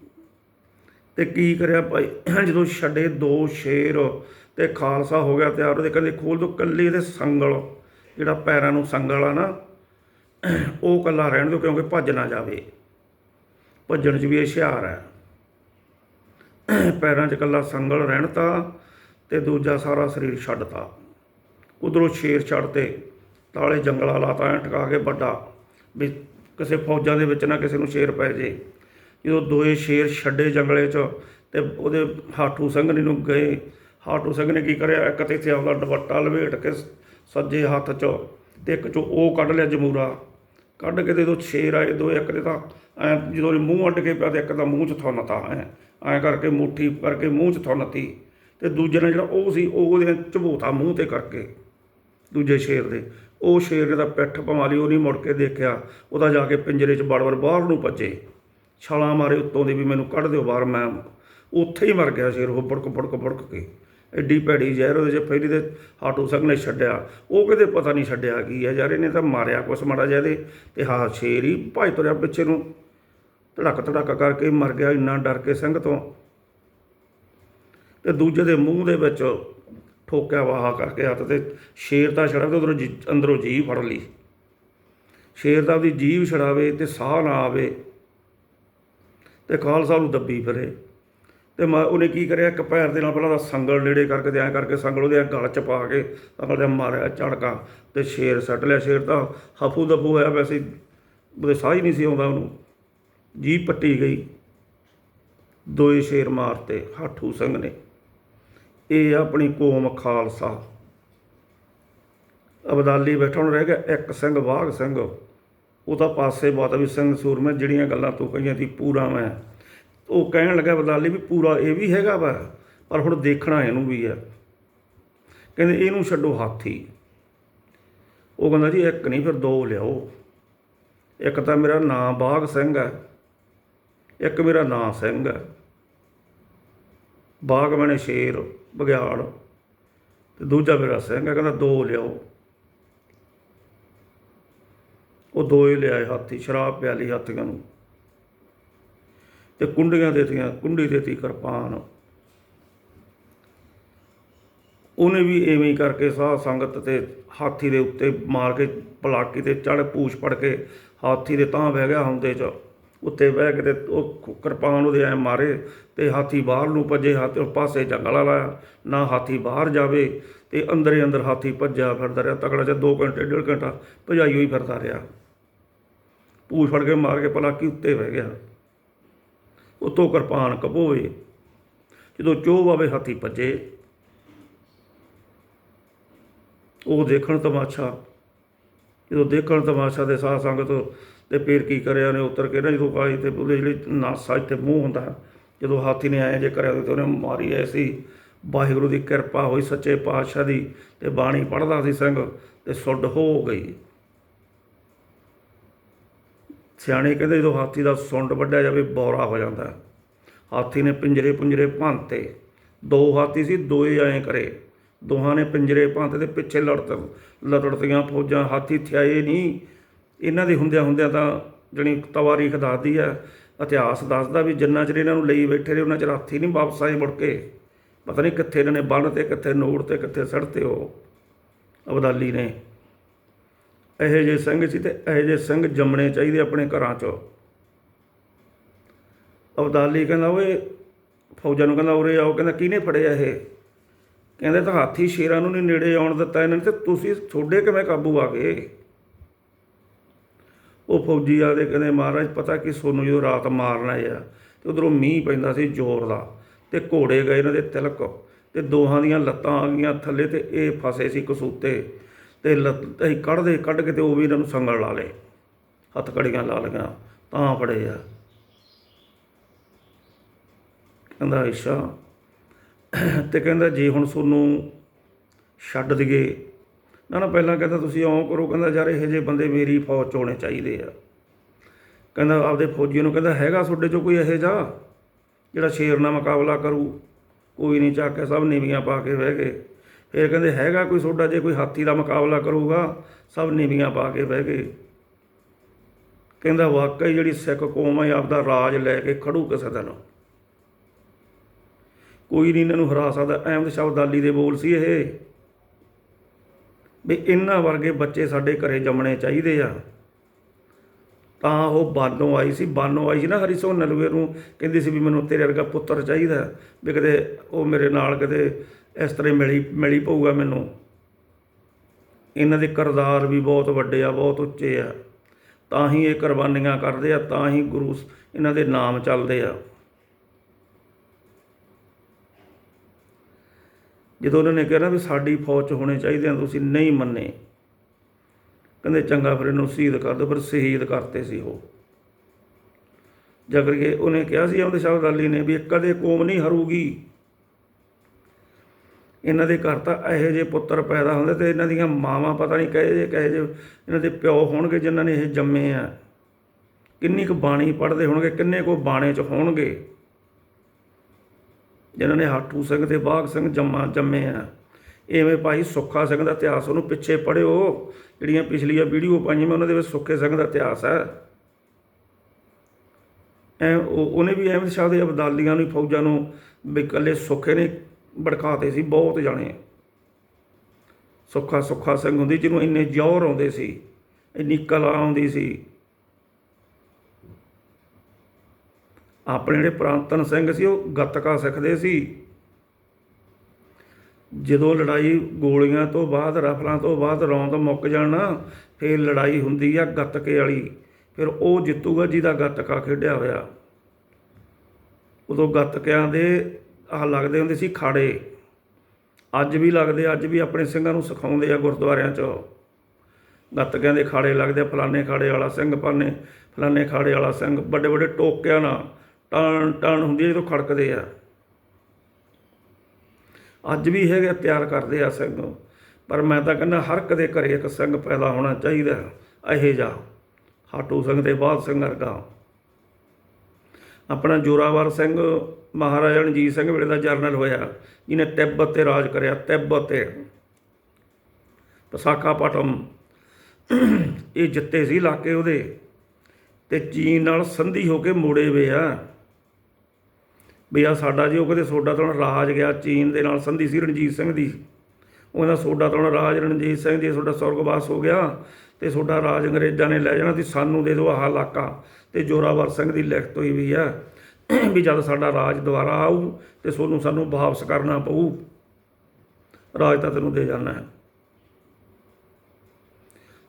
ਤੇ ਕੀ ਕਰਿਆ ਭਾਈ? ਜਦੋਂ ਛੱਡੇ ਦੋ ਸ਼ੇਰ ਤੇ ਖਾਲਸਾ ਹੋ ਗਿਆ ਤਿਆਰ, ਉਹਦੇ ਕਹਿੰਦੇ ਖੋਲ ਦੋ, ਕੱਲੇ ਇਹਦੇ ਸੰਗਲ, ਜਿਹੜਾ ਪੈਰਾਂ ਨੂੰ ਸੰਗਲ ਆ ਨਾ ਉਹ ਇਕੱਲਾ ਰਹਿਣ ਦਿਓ ਕਿਉਂਕਿ ਭੱਜ ਨਾ ਜਾਵੇ। ਭੱਜਣ 'ਚ ਵੀ ਇਹ ਹੁਸ਼ਿਆਰ ਹੈ। ਪੈਰਾਂ 'ਚ ਇਕੱਲਾ ਸੰਗਲ ਰਹਿਣ ਤਾਂ ਤੇ ਦੂਜਾ ਸਾਰਾ ਸਰੀਰ ਛੱਡਤਾ। ਉਧਰੋਂ ਸ਼ੇਰ ਛੱਡਤੇ ਤਾਲੇ ਜੰਗਲਾ ਲਾਤਾ ਐਂ ਟਕਾ ਕੇ ਵੱਡਾ ਵੀ ਕਿਸੇ ਫੌਜਾਂ ਦੇ ਵਿੱਚ ਨਾ ਕਿਸੇ ਨੂੰ ਸ਼ੇਰ ਪੈ ਜੇ। ਜਦੋਂ ਦੋਏ ਸ਼ੇਰ ਛੱਡੇ ਜੰਗਲੇ 'ਚ ਤੇ ਉਹਦੇ ਹਾਟੂ ਸਿੰਘ ਨੇ ਨੂੰ ਗਏ। ਹਾਟੂ ਸਿੰਘ ਨੇ ਕੀ ਕਰਿਆ? ਇੱਕ ਤੇ ਇੱਥੇ ਆਪਦਾ ਦੁਪੱਟਾ ਲਵੇਟ ਕੇ ਸੱਜੇ ਹੱਥ 'ਚ ਤੇ ਇੱਕ 'ਚੋਂ ਉਹ ਕੱਢ ਲਿਆ ਜਮੂਰਾ। ਕੱਢ ਕੇ ਤੇ ਦੋ ਸ਼ੇਰ ਆਏ ਦੋ, ਇੱਕ ਦੇ ਤਾਂ ਐ ਜਦੋਂ ਮੂੰਹ ਅੱਡ ਕੇ ਪਿਆ ਤੇ ਇੱਕ ਦਾ ਮੂੰਹ 'ਚ ਥੁੰਨਤਾ ਐ ਐ ਕਰਕੇ ਮੁੱਠੀ ਕਰਕੇ ਮੂੰਹ 'ਚ ਥੁੰਨਤੀ ਤੇ। ਦੂਜੇ ਨੇ ਜਿਹੜਾ ਉਹ ਸੀ, ਉਹ ਉਹਦੇ ਝਬੋਤਾ ਮੂੰਹ ਤੇ ਕਰਕੇ, ਦੂਜੇ ਸ਼ੇਰ ਦੇ। ਉਹ ਸ਼ੇਰ ਨੇ ਤਾਂ ਪਿੱਠ ਪਵਾ ਲਈ, ਉਹ ਨਹੀਂ ਮੁੜ ਕੇ ਦੇਖਿਆ। ਉਹਦਾ ਜਾ ਕੇ ਪਿੰਜਰੇ 'ਚ ਬੜ-ਬੜ ਬਾਹਰ ਨੂੰ ਭੱਜੇ। ਛਾਲਾਂ ਮਾਰੇ ਉੱਤੋਂ ਦੀ ਵੀ ਮੈਨੂੰ ਕੱਢ ਦਿਓ ਬਾਹਰ, ਮੈਂ ਉੱਥੇ ਹੀ ਮਰ ਗਿਆ ਸ਼ੇਰ, ਉਹ ਬੜਕ ਬੜਕ ਬੜਕ ਕੇ। ਐਡੀ ਭੈੜੀ ਜ਼ਹਿਰ ਉਹਦੇ 'ਚ ਫੈਲੀ ਤੇ ਹਾਟੂ ਸਿੰਘ ਨੇ ਛੱਡਿਆ। ਉਹ ਕਿਤੇ ਪਤਾ ਨਹੀਂ ਛੱਡਿਆ ਕੀ ਹੈ ਯਾਰ, ਇਹਨੇ ਤਾਂ ਮਾਰਿਆ ਕੁਛ ਮਾੜਾ ਜਿਹਾ ਇਹਦੇ ਤੇ ਹਾਂ ਸ਼ੇਰ ਹੀ ਭਾਈ ਤੁਰਿਆ ਪਿੱਛੇ ਨੂੰ। ਧੜਕ ਧੜਕ ਕਰਕੇ ਮਰ ਗਿਆ ਇੰਨਾ ਡਰ ਕੇ ਸਿੰਘ ਤੋਂ। ਤੇ ਦੂਜੇ ਦੇ ਮੂੰਹ ਦੇ ਵਿੱਚ ਠੋਕਿਆ ਵਾਹ ਕਰਕੇ ਹੱਥ ਤੇ ਸ਼ੇਰ ਤਾਂ ਛੜਾ ਤੇ ਉਧਰੋਂ ਅੰਦਰੋਂ ਜੀਭ ਫੜ ਲਈ। ਸ਼ੇਰ ਦਾ ਉਹਦੀ ਜੀਭ ਛੜਾਵੇ ਤੇ ਸਾਹ ਨਾ ਆਵੇ ਤੇ ਖਾਲਸਾ ਨੂੰ ਦੱਬੀ ਫਿਰੇ। ਤੇ ਮੈਂ ਉਹਨੇ ਕੀ ਕਰਿਆ, ਇੱਕ ਪੈਰ ਦੇ ਨਾਲ ਪਹਿਲਾਂ ਤਾਂ ਸੰਗਲ ਨੇੜੇ ਕਰਕੇ ਤੇ ਐਂ ਕਰਕੇ ਸੰਗਲ ਉਹਦੇ ਗਲ ਚ ਪਾ ਕੇ ਸੰਗਲ ਦੇ ਮਾਰਿਆ ਝੜਕਾ ਤੇ ਸ਼ੇਰ ਸੱਟ ਲਿਆ, ਸ਼ੇਰ ਤਾਂ ਹਫੂ ਦਫੂ ਹੋਇਆ ਵੈਸੇ ਉਹਦੇ ਸਾਹ ਹੀ ਨਹੀਂ ਸੀ ਆਉਂਦਾ ਉਹਨੂੰ। ਜੀ ਪੱਟੀ ਗਈ। ਦੋਏ ਸ਼ੇਰ ਮਾਰਤੇ, ਹਾਠੂ ਸਿੰਘ ਨੇ। ਇਹ ਆਪਣੀ ਕੌਮ ਖਾਲਸਾ। ਅਬਦਾਲੀ ਬੈਠਾ, ਹੁਣ ਰਹਿ ਗਿਆ ਇੱਕ ਸਿੰਘ ਬਾਘ ਸਿੰਘ। ਉਹ ਤਾਂ ਪਾਸੇ ਬਾਤ ਵੀ ਸਿੰਘ ਸੂਰਮੇ, ਜਿਹੜੀਆਂ ਗੱਲਾਂ ਤੂੰ ਕਹੀਆਂ ਸੀ, ਪੂਰਾ ਮੈਂ। ਉਹ ਕਹਿਣ ਲੱਗਾ ਬਦਾਲੀ ਵੀ ਪੂਰਾ ਇਹ ਵੀ ਹੈਗਾ ਵਾ, ਪਰ ਹੁਣ ਦੇਖਣਾ ਇਹਨੂੰ ਵੀ ਹੈ ਕਹਿੰਦੇ ਇਹਨੂੰ ਛੱਡੋ ਹਾਥੀ। ਉਹ ਕਹਿੰਦਾ ਜੀ ਇੱਕ ਨਹੀਂ ਫਿਰ ਦੋ ਲਿਆਓ। ਇੱਕ ਤਾਂ ਮੇਰਾ ਨਾਂ ਬਾਗ ਸਿੰਘ ਹੈ ਇੱਕ ਮੇਰਾ ਨਾਂ ਸਿੰਘ ਹੈ ਬਾਗ ਬਣੇ ਸ਼ੇਰ ਬਗਿਆੜ ਤੇ ਦੂਜਾ ਮੇਰਾ ਸਿੰਘ ਹੈ ਕਹਿੰਦਾ ਦੋ ਲਿਆਓ। ਉਹ ਦੋ ਹੀ ਲਿਆਏ ਹਾਥੀ, ਸ਼ਰਾਬ ਪਿਆਲੀ ਹਾਥੀਆਂ ਨੂੰ। ਤੇ ਕੁੰਡੀਆਂ ਦੇਤੀਆਂ, ਕੁੰਡੀ ਦੇਤੀ ਕਿਰਪਾਨ। ਉਹਨੇ ਵੀ ਐਵੇਂ ਹੀ ਕਰਕੇ ਸਾਧ ਸੰਗਤ ਤੇ ਹਾਥੀ ਦੇ ਉੱਤੇ ਮਾਰ ਕੇ, ਪਲਾਕੀ ਤੇ ਚੜ ਪੂਛ ਪੜ ਕੇ ਹਾਥੀ ਦੇ ਤਾਂ ਬਹਿ ਗਿਆ ਹੁੰਦੇ ਚ। ਉੱਤੇ ਬਹਿ ਕੇ ਤੇ ਉਹ ਕਿਰਪਾਨ ਉਹਦੇ ਐ ਮਾਰੇ ਤੇ ਹਾਥੀ ਬਾਹਰ ਨੂੰ ਭੱਜੇ, ਹਾਥੀ ਉਹ ਪਾਸੇ ਜੰਗਲਾ ਲਾਇਆ। ਨਾ ਹਾਥੀ ਬਾਹਰ ਜਾਵੇ ਤੇ ਅੰਦਰੇ ਅੰਦਰ ਹਾਥੀ ਭੱਜਿਆ ਫਿਰਦਾ ਰਿਹਾ। ਤਕੜਾ ਜਿਹਾ 2 ਘੰਟੇ, ਡੇਢ ਘੰਟਾ ਭਜਾਈ ਹੋਈ ਫਿਰਦਾ ਰਿਹਾ। ਪੂਛ ਫੜ ਕੇ ਮਾਰ ਕੇ ਪਲਾਕੀ ਉੱਤੇ ਬਹਿ ਗਿਆ। ਉਤੋਂ ਕਿਰਪਾਨ ਕਬੋਏ, ਜਦੋਂ ਚੋਹ ਆਵੇ ਹਾਥੀ ਭੱਜੇ। ਉਹ ਦੇਖਣ ਤਮਾਸ਼ਾ, ਜਦੋਂ ਦੇਖਣ ਤਮਾਸ਼ਾ ਦੇ ਸਾਧ ਸੰਗਤ ਤੇ ਫੇਰ ਕੀ ਕਰਿਆ ਨੇ, ਉਤਰ ਕੇ ਨਾ ਜਦੋਂ ਆਈ ਤੇ ਉਹਦੇ ਜਿਹੜੇ ਨਾਸਾ ਇੱਥੇ ਮੂੰਹ ਹੁੰਦਾ, ਜਦੋਂ ਹਾਥੀ ਨੇ ਆਇਆ ਜੇ ਕਰਿਆ ਤੇ ਉਹਨੇ ਮਾਰੀ ਐਸੀ ਵਾਹਿਗੁਰੂ ਦੀ ਕਿਰਪਾ ਹੋਈ ਸੱਚੇ ਪਾਤਸ਼ਾਹ ਦੀ ਤੇ ਬਾਣੀ ਪੜ੍ਹਦਾ ਸੀ ਸਿੰਘ ਤੇ ਸੁੱਡ ਹੋ ਗਈ। ਸਿਆਣੇ ਕਹਿੰਦੇ ਜਦੋਂ ਹਾਥੀ ਦਾ ਸੁੰਡ ਵੱਢਿਆ ਜਾਵੇ, ਬੌਰਾ ਹੋ ਜਾਂਦਾ। ਹਾਥੀ ਨੇ ਪਿੰਜਰੇ ਪੁੰਜਰੇ ਭੰਨਤੇ। ਦੋ ਹਾਥੀ ਸੀ, ਦੋਏ ਐਂ ਕਰੇ। ਦੋਹਾਂ ਨੇ ਪਿੰਜਰੇ ਭੰਨਤੇ ਤੇ ਪਿੱਛੇ ਲੜਤ ਲੜਤੀਆਂ ਫੌਜਾਂ, ਹਾਥੀ ਥਿਆਏ ਨਹੀਂ। ਇਹਨਾਂ ਦੇ ਹੁੰਦਿਆਂ ਹੁੰਦਿਆਂ ਤਾਂ ਜਣੀ ਤਵਾਰੀਖ ਦੱਸਦੀ ਹੈ ਇਤਿਹਾਸ ਦੱਸਦਾ ਵੀ ਜਿੰਨਾ ਚਿਰ ਇਹਨਾਂ ਨੂੰ ਲਈ ਬੈਠੇ ਰਹੇ, ਉਹਨਾਂ ਚਿਰ ਹਾਥੀ ਨਹੀਂ ਵਾਪਸ ਆਏ ਮੁੜ ਕੇ। ਪਤਾ ਨਹੀਂ ਕਿੱਥੇ ਇਹਨਾਂ ਨੇ ਬੰਨ ਤੇ, ਕਿੱਥੇ ਨੋੜ ਤੇ, ਕਿੱਥੇ ਸੜ ਤੇ ਉਹ ਅਬਦਾਲੀ ਨੇ। ਇਹੋ ਜਿਹੇ ਸਿੰਘ ਸੀ ਤੇ ਇਹੋ ਜਿਹੇ ਸਿੰਘ ਜੰਮਣੇ ਚਾਹੀਦੇ ਆਪਣੇ ਘਰਾਂ 'ਚ। ਅਬਦਾਲੀ ਕਹਿੰਦਾ ਓਏ, ਫੌਜਾਂ ਨੂੰ ਕਹਿੰਦਾ ਉਰੇ ਆਓ, ਕਹਿੰਦਾ ਕਿਹਨੇ ਫੜਿਆ ਇਹ? ਕਹਿੰਦੇ ਤਾਂ ਹਾਥੀ ਸ਼ੇਰਾਂ ਨੂੰ ਨਹੀਂ ਨੇੜੇ ਆਉਣ ਦਿੱਤਾ ਇਹਨਾਂ ਨੇ, ਤੇ ਤੁਸੀਂ ਤੁਹਾਡੇ ਕਿਵੇਂ ਕਾਬੂ ਆ ਗਏ? ਉਹ ਫੌਜੀ ਆਦੇ ਕਹਿੰਦੇ, ਮਹਾਰਾਜ, ਪਤਾ ਕਿ ਸੋਨੂੰ ਜਦੋਂ ਰਾਤ ਮਾਰਨਾ ਆ, ਤੇ ਉਧਰੋਂ ਮੀਂਹ ਪੈਂਦਾ ਸੀ ਜ਼ੋਰ ਦਾ, ਤੇ ਘੋੜੇ ਗਏ ਇਹਨਾਂ ਦੇ ਤਿਲਕ, ਤੇ ਦੋਹਾਂ ਦੀਆਂ ਲੱਤਾਂ ਆ ਗਈਆਂ ਥੱਲੇ ਤੇ ਇਹ ਫਸੇ ਸੀ ਕਸੂਤੇ। ਤੇ ਲੱਤ ਅਸੀਂ ਕੱਢਦੇ, ਕੱਢ ਕੇ ਤੇ ਉਹ ਵੀ ਇਹਨਾਂ ਨੂੰ ਸੰਗਲ ਲਾ ਲਏ। ਹੱਥ ਕੜੀਆਂ ਲਾ ਲਈਆਂ, ਤਾਂ ਫੜੇ ਆ। ਕਹਿੰਦਾ, ਅੱਛਾ। ਤੇ ਕਹਿੰਦਾ, ਜੇ ਹੁਣ ਤੁਹਾਨੂੰ ਛੱਡ ਦਈਏ। ਨਾ ਨਾ, ਪਹਿਲਾਂ ਕਹਿੰਦਾ, ਤੁਸੀਂ ਇਉਂ ਕਰੋ। ਕਹਿੰਦਾ, ਯਾਰ, ਇਹੋ ਜਿਹੇ ਬੰਦੇ ਮੇਰੀ ਫੌਜ 'ਚ ਹੋਣੇ ਚਾਹੀਦੇ ਆ। ਕਹਿੰਦਾ, ਆਪਦੇ ਫੌਜੀ ਨੂੰ ਕਹਿੰਦਾ, ਹੈਗਾ ਤੁਹਾਡੇ 'ਚੋਂ ਕੋਈ ਇਹੋ ਜਿਹਾ? ਜਿਹੜਾ ਸ਼ੇਰ ਨਾਲ ਮੁਕਾਬਲਾ ਕਰੂ। ਕੋਈ ਨਹੀਂ, ਚੱਕ ਕੇ ਸਭ ਨੀਵੀਆਂ ਪਾ ਕੇ ਬਹਿ ਗਏ। ਫਿਰ ਕਹਿੰਦੇ ਹੈਗਾ ਕੋਈ ਤੁਹਾਡਾ ਜੇ ਕੋਈ ਹਾਥੀ ਦਾ ਮੁਕਾਬਲਾ ਕਰੂਗਾ, ਸਭ ਨੀਵੀਆਂ ਪਾ ਕੇ ਬਹਿ ਗਏ। ਕਹਿੰਦਾ ਵਾਕਈ ਜਿਹੜੀ ਸਿੱਖ ਕੌਮ ਹੈ ਆਪਦਾ ਰਾਜ ਲੈ ਕੇ ਖੜੂ ਕਿਸੇ ਦਿਨ। ਕੋਈ ਨਹੀਂ ਇਹਨਾਂ ਨੂੰ ਹਰਾ ਸਕਦਾ। ਅਹਿਮਦ ਸ਼ਾਹ ਅਬਦਾਲੀ ਦੇ ਬੋਲ ਸੀ ਇਹ, ਵੀ ਇਹਨਾਂ ਵਰਗੇ ਬੱਚੇ ਸਾਡੇ ਘਰੇ ਜੰਮਣੇ ਚਾਹੀਦੇ ਆ। ਤਾਂ ਉਹ ਬਾਨੋਂ ਆਈ ਸੀ, ਬਾਨੋਂ ਆਈ ਸੀ ਨਾ ਹਰੀ ਸੋਹ ਨਲਵੇ ਨੂੰ। ਕਹਿੰਦੀ ਸੀ ਵੀ ਮੈਨੂੰ ਤੇਰੇ ਵਰਗਾ ਪੁੱਤਰ ਚਾਹੀਦਾ। ਵੀ ਕਦੇ ਉਹ ਮੇਰੇ ਨਾਲ ਕਦੇ ਇਸ ਤਰ੍ਹਾਂ ਮਿਲੀ ਮਿਲੀ ਪਊਗਾ ਮੈਨੂੰ। ਇਹਨਾਂ ਦੇ ਕਰਦਾਰ ਵੀ ਬਹੁਤ ਵੱਡੇ ਆ, ਬਹੁਤ ਉੱਚੇ ਆ। ਤਾਂ ਹੀ ਇਹ ਕੁਰਬਾਨੀਆਂ ਕਰਦੇ ਆ, ਤਾਂ ਹੀ ਗੁਰੂ ਇਹਨਾਂ ਦੇ ਨਾਮ ਚੱਲਦੇ ਆ। ਜਦੋਂ ਉਹਨਾਂ ਨੇ ਕਿਹਾ ਨਾ ਵੀ ਸਾਡੀ ਫੌਜ 'ਚ ਹੋਣੇ ਚਾਹੀਦੇ ਆ, ਤੁਸੀਂ ਨਹੀਂ ਮੰਨੇ। ਕਹਿੰਦੇ ਚੰਗਾ ਫਿਰ ਇਹਨੂੰ ਸ਼ਹੀਦ ਕਰ ਦਿਓ ਪਰ ਸ਼ਹੀਦ ਕਰਤੇ ਸੀ ਉਹ। ਜਗਰ ਕੇ ਉਹਨੇ ਕਿਹਾ ਸੀ ਅਹਿਮਦ ਸ਼ਾਹ ਅਬਦਾਲੀ ਨੇ ਵੀ ਕਦੇ ਕੌਮ ਨਹੀਂ ਹਰੂਗੀ। ਇਹਨਾਂ ਦੇ ਘਰ ਤਾਂ ਇਹੋ ਜਿਹੇ ਪੁੱਤਰ ਪੈਦਾ ਹੁੰਦੇ ਤੇ ਇਹਨਾਂ ਦੀਆਂ ਮਾਵਾਂ ਪਤਾ ਨਹੀਂ ਕਹੇ ਜੇ ਕਹੇ ਜੇ ਇਹਨਾਂ ਦੇ ਪਿਓ ਹੋਣਗੇ ਜਿਨ੍ਹਾਂ ਨੇ ਇਹ ਜੰਮੇ ਆ। ਕਿੰਨੀ ਕੁ ਬਾਣੀ ਪੜ੍ਹਦੇ ਹੋਣਗੇ, ਕਿੰਨੇ ਕੋ ਬਾਣੇ 'ਚ ਹੋਣਗੇ। ਜਿਨ੍ਹਾਂ ਨੇ ਹਾਟੂ ਸਿੰਘ ਤੇ ਬਾਗ ਸਿੰਘ ਜੰਮਾ ਜੰਮੇ ਆ। ਐਵੇਂ ਭਾਈ ਸੁੱਖਾ ਸਿੰਘ ਦਾ ਇਤਿਹਾਸ ਉਹਨੂੰ ਪਿੱਛੇ ਪੜਿਓ ਜਿਹੜੀਆਂ ਪਿਛਲੀਆਂ ਵੀਡੀਓ ਪਾਈਆਂ ਮੈਂ ਉਹਨਾਂ ਦੇ ਵਿੱਚ ਸੁੱਖੇ ਸਿੰਘ ਦਾ ਇਤਿਹਾਸ ਹੈ। ਐ ਉਹ- ਉਹਨੇ ਵੀ ਅਹਿਮਦ ਸ਼ਾਹ ਦੇ ਅਬਦਾਲੀਆਂ ਨੂੰ ਫੌਜਾਂ ਨੂੰ ਵੀ ਇਕੱਲੇ ਸੁੱਖੇ ਨੇ ਭੜਕਾਤੇ ਸੀ, ਬਹੁਤ ਜਾਣੇ। ਸੁੱਖਾ ਸੁੱਖਾ ਸਿੰਘ ਹੁੰਦੀ ਜਿਹਨੂੰ ਇੰਨੇ ਜ਼ੋਰ ਆਉਂਦੇ ਸੀ, ਇੰਨੀ ਕਲਾ ਆਉਂਦੀ ਸੀ। ਆਪਣੇ ਜਿਹੜੇ ਪ੍ਰਾਂਤਨ ਸਿੰਘ ਸੀ, ਉਹ ਗੱਤਕਾ ਸਿੱਖਦੇ ਸੀ। ਜਦੋਂ ਲੜਾਈ ਗੋਲੀਆਂ ਤੋਂ ਬਾਅਦ, ਰਫਲਾਂ ਤੋਂ ਬਾਅਦ ਰੌਂਦ ਮੁੱਕ ਜਾਣਾ, ਫਿਰ ਲੜਾਈ ਹੁੰਦੀ ਆ ਗੱਤਕੇ ਵਾਲੀ। ਫਿਰ ਉਹ ਜਿੱਤੂਗਾ ਜਿਹਦਾ ਗੱਤਕਾ ਖੇਡਿਆ ਹੋਇਆ। ਉਦੋਂ ਗੱਤਕਿਆਂ ਦੇ ਆਹ ਲੱਗਦੇ ਹੁੰਦੇ ਸੀ ਖਾੜੇ। ਅੱਜ ਵੀ ਲੱਗਦੇ ਅੱਜ ਵੀ ਆਪਣੇ ਸਿੰਘਾਂ ਨੂੰ ਸਿਖਾਉਂਦੇ ਆ ਗੁਰਦੁਆਰਿਆਂ 'ਚ। ਗੱਤਕਿਆਂ ਦੇ ਖਾੜੇ ਲੱਗਦੇ ਆ, ਫਲਾਣੇ ਖਾੜੇ ਵਾਲਾ ਸਿੰਘ ਪਾਣੇ ਫਲਾਣੇ ਖਾੜੇ ਵਾਲਾ ਸਿੰਘ ਵੱਡੇ ਵੱਡੇ ਟੋਕਿਆਂ ਨਾਲ ਟਣ ਟਣ ਹੁੰਦੀ ਆ ਜਦੋਂ ਖੜਕਦੇ ਆ। ਅੱਜ ਵੀ ਹੈਗੇ ਤਿਆਰ ਕਰਦੇ ਆ ਸਿੰਘ। ਪਰ ਮੈਂ ਤਾਂ ਕਹਿੰਦਾ ਹਰ ਕਦੇ ਘਰੇ ਇੱਕ ਸਿੰਘ ਪੈਦਾ ਹੋਣਾ ਚਾਹੀਦਾ ਇਹੇ ਜਾ ਹਾਟੂ ਸਿੰਘ ਦੇ ਬਾਅਦ ਸਿੰਘ ਵਰਗਾ। ਆਪਣਾ ਜੋਰਾਵਰ ਸਿੰਘ, ਮਹਾਰਾਜਾ ਰਣਜੀਤ ਸਿੰਘ ਵੇਲੇ ਦਾ ਜਰਨਲ ਹੋਇਆ। ਜਿਹਨੇ ਤਿੱਬਤ ਤੇ ਰਾਜ ਕਰਿਆ ਤਿੱਬਤ ਤੇ ਪਸਾਕਾਪਟਮ ਇਹ ਜਿੱਤੇ ਸੀ ਇਲਾਕੇ ਉਹਦੇ ਤੇ ਚੀਨ ਨਾਲ ਸੰਧੀ ਹੋ ਕੇ ਮੋੜੇ ਵੇ ਆ। ਵੀ ਆ ਸਾਡਾ ਜੀ, ਉਹ ਕਹਿੰਦੇ ਸੋਡਾ ਤੋਂ ਰਾਜ ਗਿਆ, ਚੀਨ ਦੇ ਨਾਲ ਸੰਧੀ ਸੀ ਰਣਜੀਤ ਸਿੰਘ ਦੀ। ਉਹਦਾ ਸੋਡਾ ਤੋਂ ਰਾਜ ਰਣਜੀਤ ਸਿੰਘ ਦੀ ਤੁਹਾਡਾ ਸਵਰਗਵਾਸ ਹੋ ਗਿਆ ਤੇ ਤੁਹਾਡਾ ਰਾਜ ਅੰਗਰੇਜ਼ਾਂ ਨੇ ਲੈ ਜਾਣਾ ਸੀ ਸਾਨੂੰ ਦੇ ਦਿਓ ਆਹ ਇਲਾਕਾ। ਤੇ ਜੋਰਾਵਰ ਸਿੰਘ ਦੀ ਲਿਖਤ ਹੋਈ ਵੀ ਆ ਵੀ ਜਦ ਸਾਡਾ ਰਾਜ ਦੁਬਾਰਾ ਆਊ ਤੇ ਸੋਨੂੰ ਸਾਨੂੰ ਵਾਪਸ ਕਰਨਾ ਪਊ, ਰਾਜ ਤਾਂ ਤੈਨੂੰ ਦੇ ਜਾਣਾ ਹੈ।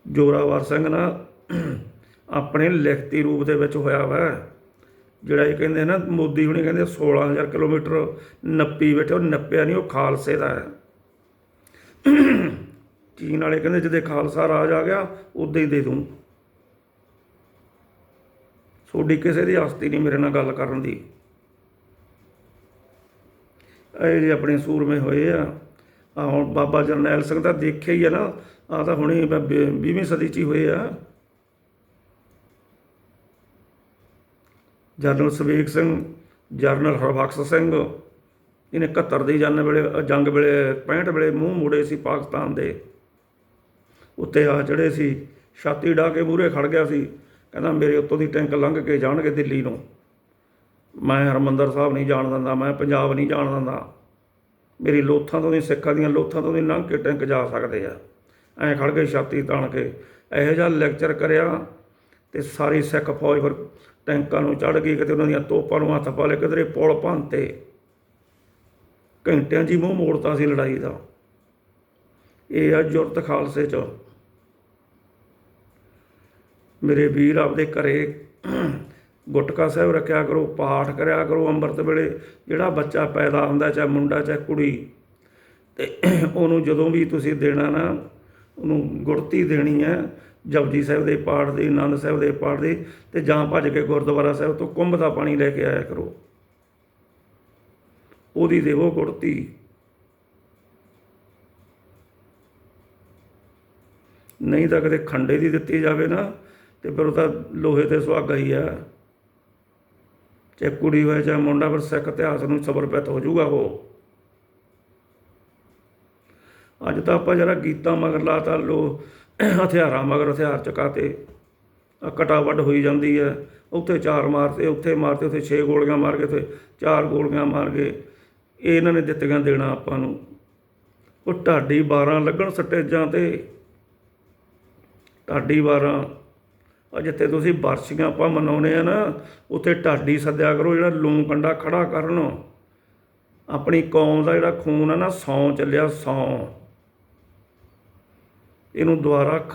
ਜੋਰਾਵਰ ਸਿੰਘ ਨਾ ਆਪਣੇ ਲਿਖਤੀ ਰੂਪ ਦੇ ਵਿੱਚ ਹੋਇਆ ਵਾ, ਜਿਹੜਾ ਇਹ ਕਹਿੰਦੇ ਨਾ, ਮੋਦੀ ਹੁਣੇ ਕਹਿੰਦੇ 16000 ਕਿਲੋਮੀਟਰ ਨੱਪੀ ਬੈਠੇ, ਉਹ ਨੱਪਿਆ ਨਹੀਂ, ਉਹ ਖਾਲਸੇ ਦਾ ਹੈ। ਚੀਨ ਵਾਲੇ ਕਹਿੰਦੇ ਜਦੇ ਖਾਲਸਾ ਰਾਜ ਆ ਗਿਆ, ਉਦੋਂ ਹੀ ਦੇ ਦੂੰ। ਤੁਹਾਡੀ ਕਿਸੇ ਦੀ ਆਸਤੀ ਨਹੀਂ ਮੇਰੇ ਨਾਲ ਗੱਲ ਕਰਨ ਦੀ। ਇਹ ਜੇ ਆਪਣੇ ਸੂਰਮੇ ਹੋਏ ਆ ਆ ਹੁਣ ਬਾਬਾ ਜਰਨੈਲ ਸਿੰਘ ਦਾ ਦੇਖਿਆ ਹੀ ਆ ਨਾ ਆ ਤਾਂ ਹੁਣੇ 20ਵੀਂ ਸਦੀ ਚ ਹੀ ਹੋਏ ਆ। ਜਰਨਲ ਸਵੇਗ ਸਿੰਘ, ਜਰਨਲ ਹਰਬਖਸ਼ ਸਿੰਘ, ਇਹਨੇ 71 ਦੀ ਜੰਨ ਵੇਲੇ, ਜੰਗ ਵੇਲੇ 65 ਵੇਲੇ ਮੂੰਹ ਮੋੜੇ ਸੀ ਪਾਕਿਸਤਾਨ ਦੇ। ਉੱਤੇ ਆ ਚੜੇ ਸੀ, ਛਾਤੀ ਢਾ ਕੇ ਮੂਰੇ ਖੜ ਗਿਆ ਸੀ। ਕਹਿੰਦਾ ਮੇਰੇ ਉੱਤੋਂ ਦੀ ਟੈਂਕ ਲੰਘ ਕੇ ਜਾਣਗੇ ਦਿੱਲੀ ਨੂੰ। ਮੈਂ ਹਰਮੰਦਰ ਸਾਹਿਬ ਨਹੀਂ ਜਾਣ ਦਿੰਦਾ, ਮੈਂ ਪੰਜਾਬ ਨਹੀਂ ਜਾਣ ਦਿੰਦਾ। ਮੇਰੀ ਲੋਥਾਂ ਤੋਂ ਦੀ ਸਿੱਖਾਂ ਦੀਆਂ ਲੋਥਾਂ ਤੋਂ ਦੀ ਲੰਘ ਕੇ ਟੈਂਕ ਜਾ ਸਕਦੇ ਆ। ਐਂ ਖੜ ਕੇ ਛਾਤੀ ਤਾਣ ਕੇ। ਇਹੋ ਜਿਹਾ ਲੈਕਚਰ ਕਰਿਆ ਤੇ ਸਾਰੀ ਸਿੱਖ ਫੌਜ ਫਿਰ ਟੈਂਕਾਂ ਨੂੰ ਚੜ ਗਈ, ਕਿਤੇ ਉਹਨਾਂ ਦੀਆਂ ਤੋਪਾਂ ਨੂੰ ਹੱਥ ਪਾ ਲਏ, ਕਿਧਰੇ ਪੁਲ ਭੰਤੇ ਘੰਟਿਆਂ 'ਚ ਮੂੰਹ ਮੋੜਤਾ ਸੀ ਲੜਾਈ ਦਾ। ਇਹ ਆ ਜੁਰਤ ਖਾਲਸੇ 'ਚ। ਮੇਰੇ ਵੀਰ ਆਪਦੇ ਘਰੇ ਗੁਟਕਾ ਸਾਹਿਬ ਰੱਖਿਆ ਕਰੋ, ਪਾਠ ਕਰਿਆ ਕਰੋ ਅੰਮ੍ਰਿਤ ਵੇਲੇ। ਜਿਹੜਾ ਬੱਚਾ ਪੈਦਾ ਹੁੰਦਾ, ਚਾਹੇ ਮੁੰਡਾ, ਚਾਹੇ ਕੁੜੀ, ਤੇ ਉਹਨੂੰ ਜਦੋਂ ਵੀ ਤੁਸੀਂ ਦੇਣਾ ਨਾ, ਉਹਨੂੰ ਗੁੜਤੀ ਦੇਣੀ ਹੈ, ਜਪਜੀ ਸਾਹਿਬ ਦੇ ਪਾਠ ਦੀ, ਆਨੰਦ ਸਾਹਿਬ ਦੇ ਪਾਠ ਦੀ, ਤੇ ਜਾਂ ਭੱਜ ਕੇ ਗੁਰਦੁਆਰਾ ਸਾਹਿਬ ਤੋਂ ਕੁੰਭ ਦਾ ਪਾਣੀ ਲੈ ਕੇ ਆਇਆ ਕਰੋ। ਉਹਦੀ ਦੇਵੋ ਗੁੜਤੀ। ਨਹੀਂ ਤਾਂ ਕਦੇ ਖੰਡੇ ਦੀ ਦਿੱਤੀ ਜਾਵੇ ਨਾ ਤੇ ਫਿਰ ਉਹ ਤਾਂ ਲੋਹੇ ਤੇ ਸੁਹਾਗਾ ਹੀ ਆ। ਚਾਹੇ ਕੁੜੀ ਹੋਏ, ਚਾਹੇ ਮੁੰਡਾ, ਪਰ ਸਿੱਖ ਇਤਿਹਾਸ ਨੂੰ ਸਬਰਪਿਤ ਹੋ ਜਾਊਗਾ ਉਹ। ਅੱਜ ਤਾਂ ਆਪਾਂ ਜਰਾ ਗੀਤਾਂ ਮਗਰ ਲਾਤਾ, ਲੋ, ਹਥਿਆਰਾਂ ਮਗਰ ਹਥਿਆਰ ਚਕਾਤੇ। ਆ ਕਟਾ ਵੱਢ ਹੋਈ ਜਾਂਦੀ ਹੈ ਉੱਥੇ ਚਾਰ ਮਾਰਤੇ, ਉੱਥੇ ਮਾਰਤੇ, ਉੱਥੇ ਛੇ ਗੋਲੀਆਂ ਮਾਰ ਕੇ, ਉੱਥੇ ਚਾਰ ਗੋਲੀਆਂ ਮਾਰ ਕੇ। ਇਹ ਇਹਨਾਂ ਨੇ ਦਿੱਤੀਆਂ ਦੇਣਾ ਆਪਾਂ ਨੂੰ। ਉਹ ਢਾਡੀ 12 ਲੱਗਣ ਸਟੇਜਾਂ ਤੇ। ਢਾਡੀ 12 ਆ ਜਿੱਥੇ ਤੁਸੀਂ ਵਰਸ਼ੀਆਂ ਆਪਾਂ ਮਨਾਉਨੇ ਆ ਨਾ, ਉੱਥੇ ਢਾਡੀ ਸੱਦਿਆ ਕਰੋ, ਜਿਹੜਾ ਲੂੰ ਕੰਡਾ ਖੜਾ ਕਰਨ। ਆਪਣੀ ਕੌਮ ਦਾ ਜਿਹੜਾ ਖੂਨ ਆ ਨਾ, ਸੌ ਚੱਲਿਆ, ਸੌ। ਇਹਨੂੰ ਦੁਬਾਰਾ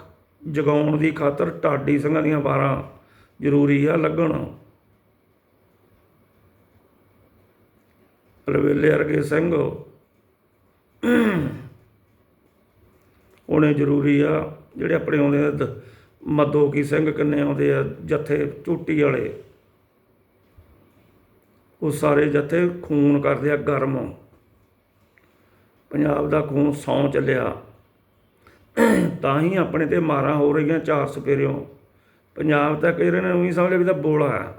ਜਗਾਉਣ ਦੀ ਖਾਤਰ ਢਾਡੀ ਸਿੰਘਾਂ ਦੀਆਂ 12 ਜ਼ਰੂਰੀ ਆ ਲੱਗਣ। ਰਵੇਲੇ ਵਰਗੇ ਸਿੰਘ ਉਹਨੇ ਜ਼ਰੂਰੀ ਆ, ਜਿਹੜੇ ਆਪਣੇ ਆਉਂਦੇ ਆ ਕੀ ਸਿੰਘ ਕਿੰਨੇ ਆਉਂਦੇ ਆ, ਜੱਥੇ ਝੂਟੀ ਵਾਲੇ। ਉਹ ਸਾਰੇ ਜੱਥੇ ਖੂਨ ਕਰਦੇ ਆ ਗਰਮ। ਪੰਜਾਬ ਦਾ ਖੂਨ ਸੌ ਚੱਲਿਆ। ਤਾਂ ਹੀ ਆਪਣੇ ਤੇ ਮਾਰਾਂ ਹੋ ਰਹੀਆਂ ਚਾਰ ਸਪੇਰਿਓ। ਪੰਜਾਬ ਤਾਂ ਕਹਿ ਰਹੇ ਨੇ ਉਹੀ ਸਮਝ ਲਿਆ ਵੀ ਤਾਂ ਬੋਲਾ ਹੈ।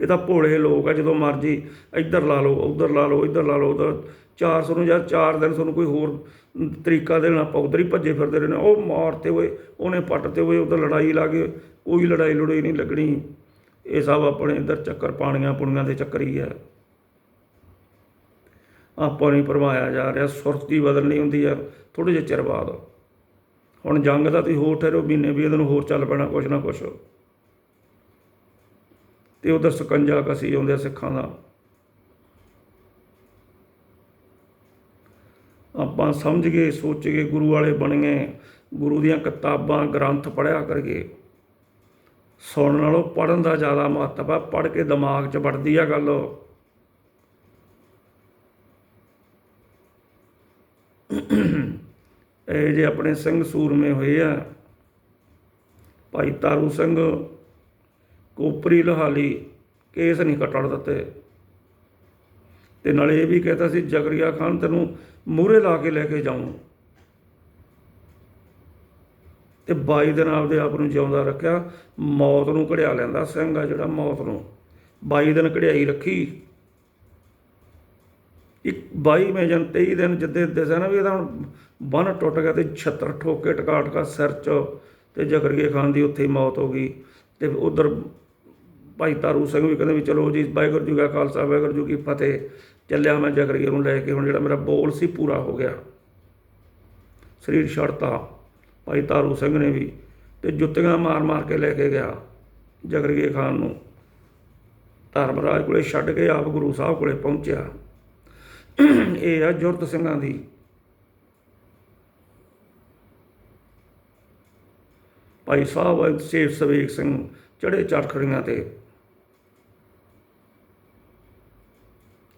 ਇਹ ਤਾਂ ਭੋਲੇ ਲੋਕ ਆ, ਜਦੋਂ ਮਰਜ਼ੀ ਇੱਧਰ ਲਾ ਲਓ, ਉੱਧਰ ਲਾ ਲਓ, ਇੱਧਰ ਲਾ ਲਓ ਉੱਧਰ 400 ਨੂੰ ਜਾਂ 4 ਦਿਨ ਤੁਹਾਨੂੰ ਕੋਈ ਹੋਰ ਤਰੀਕਾ ਦੇ ਨਾਲ ਆਪਾਂ ਉੱਧਰ ਹੀ ਭੱਜੇ ਫਿਰਦੇ ਰਹਿਣਾ ਉਹ ਮਾਰਤੇ ਹੋਏ, ਉਹਨੇ ਪੱਟਤੇ ਹੋਏ, ਉੱਧਰ ਲੜਾਈ ਲਾ ਕੇ ਕੋਈ ਲੜਾਈ ਲੜਾਈ ਨਹੀਂ ਲੱਗਣੀ। ਇਹ ਸਭ ਆਪਣੇ ਇੱਧਰ ਚੱਕਰ ਪਾਣੀਆਂ ਪੁਣੀਆਂ ਦੇ ਚੱਕਰ ਹੀ ਹੈ ਆਪਾਂ ਨਹੀਂ ਪਰਵਾਇਆ ਜਾ ਰਿਹਾ, ਸੁਰਤੀ ਬਦਲਣੀ ਹੁੰਦੀ ਹੈ ਥੋੜੇ ਜਿਹੇ ਚਿਰ ਬਾਅਦ। ਹੁਣ ਜੰਗ ਦਾ ਤੁਸੀਂ ਹੋਰ ਠਹਿਰੋ, ਮਹੀਨੇ ਵੀ ਇਹਨੂੰ ਹੋਰ ਚੱਲ ਪੈਣਾ, ਕੁਛ ਨਾ ਕੁਛ। ਤੇ ਉਧਰ ਸਕੰਜਾ ਕਸੀ ਆਉਂਦੇ ਆ ਸਿੱਖਾਂ ਦਾ। ਆਪਾਂ ਸਮਝ ਗਏ, ਸੋਚ ਗਏ, ਗੁਰੂ ਵਾਲੇ ਬਣ ਗਏ, ਗੁਰੂ ਦੀਆਂ ਕਿਤਾਬਾਂ, ਗ੍ਰੰਥ ਪੜਿਆ ਕਰੀਏ। ਸੁਣਨ ਨਾਲੋਂ ਪੜਨ ਦਾ ਜ਼ਿਆਦਾ ਮਹੱਤਵ ਆ ਪੜ ਕੇ ਦਿਮਾਗ 'ਚ ਵੜਦੀ ਆ ਗੱਲ। ਇਹ ਜੇ ਆਪਣੇ ਸਿੰਘ ਸੂਰਮੇ ਹੋਏ ਆ, ਭਾਈ ਤਾਰੂ ਸਿੰਘ, ਕੋਪਰੀ, ਲੋਹਾਲੀ, ਕੇਸ ਨਹੀਂ ਕੱਟਣ ਦਿੱਤੇ। ਤੇ ਨਾਲੇ ਇਹ ਵੀ ਕਹਤਾ ਸੀ ਜਕਰੀਆ ਖਾਨ ਤੈਨੂੰ ਮੂਹਰੇ ਲਾ ਕੇ ਲੈ ਕੇ ਜਾਊਂ। ਤੇ 22 ਦਿਨ ਆਪਦੇ ਆਪ ਨੂੰ ਜਿਉਂਦਾ ਰੱਖਿਆ, ਮੌਤ ਨੂੰ ਘੜਿਆ ਲੈਂਦਾ, ਸਿੰਘ ਆ ਜਿਹੜਾ ਮੌਤ ਨੂੰ। 22 ਦਿਨ ਘੜਿਆਈ ਰੱਖੀ। ਇੱਕ 22 ਮੈਂ ਜਨ 23 ਦਿਨ ਜਿੱਦੇ ਦੱਸਿਆ ਨਾ ਵੀ ਇਹਦਾ ਹੁਣ ਬੰਨ ਟੁੱਟ ਗਿਆ ਤੇ 76 ਠੋਕੇ, ਟਕਾ ਟਕਾ ਸਿਰ 'ਚ, ਤੇ ਜਕਰੀਏ ਖਾਨ ਦੀ ਉੱਥੇ ਹੀ ਮੌਤ ਹੋ ਗਈ। ਤੇ ਉਧਰ ਭਾਈ ਤਾਰੂ ਸਿੰਘ ਵੀ ਕਹਿੰਦੇ ਵੀ ਚਲੋ ਜੀ, ਵਾਹਿਗੁਰੂ ਜੀ ਕਾ ਖਾਲਸਾ, ਵਾਹਿਗੁਰੂ ਜੀ ਕੀ ਫਤਿਹ। ਚੱਲਿਆ ਮੈਂ ਜਗਰੀਏ ਨੂੰ ਲੈ ਕੇ, ਹੁਣ ਜਿਹੜਾ ਮੇਰਾ ਬੋਲ ਸੀ ਪੂਰਾ ਹੋ ਗਿਆ। ਸਰੀਰ ਛੱਡਤਾ। ਭਾਈ ਤਾਰੂ ਸਿੰਘ ਨੇ ਵੀ ਤੇ ਜੁੱਤੀਆਂ ਮਾਰ ਮਾਰ ਕੇ ਲੈ ਕੇ ਗਿਆ ਜਗਰੀਏ ਖਾਨ ਨੂੰ। ਧਰਮਰਾਜ ਕੋਲੇ ਛੱਡ ਕੇ ਆਪ ਗੁਰੂ ਸਾਹਿਬ ਕੋਲੇ ਪਹੁੰਚਿਆ। ਇਹ ਆ ਜੁਰਤ ਸਿੰਘਾਂ ਦੀ। ਭਾਈ ਸਾਹਿਬ ਸੇਵ ਸਵੇਕ ਸਿੰਘ ਚੜੇ ਚੜਖੜੀਆਂ ਤੇ।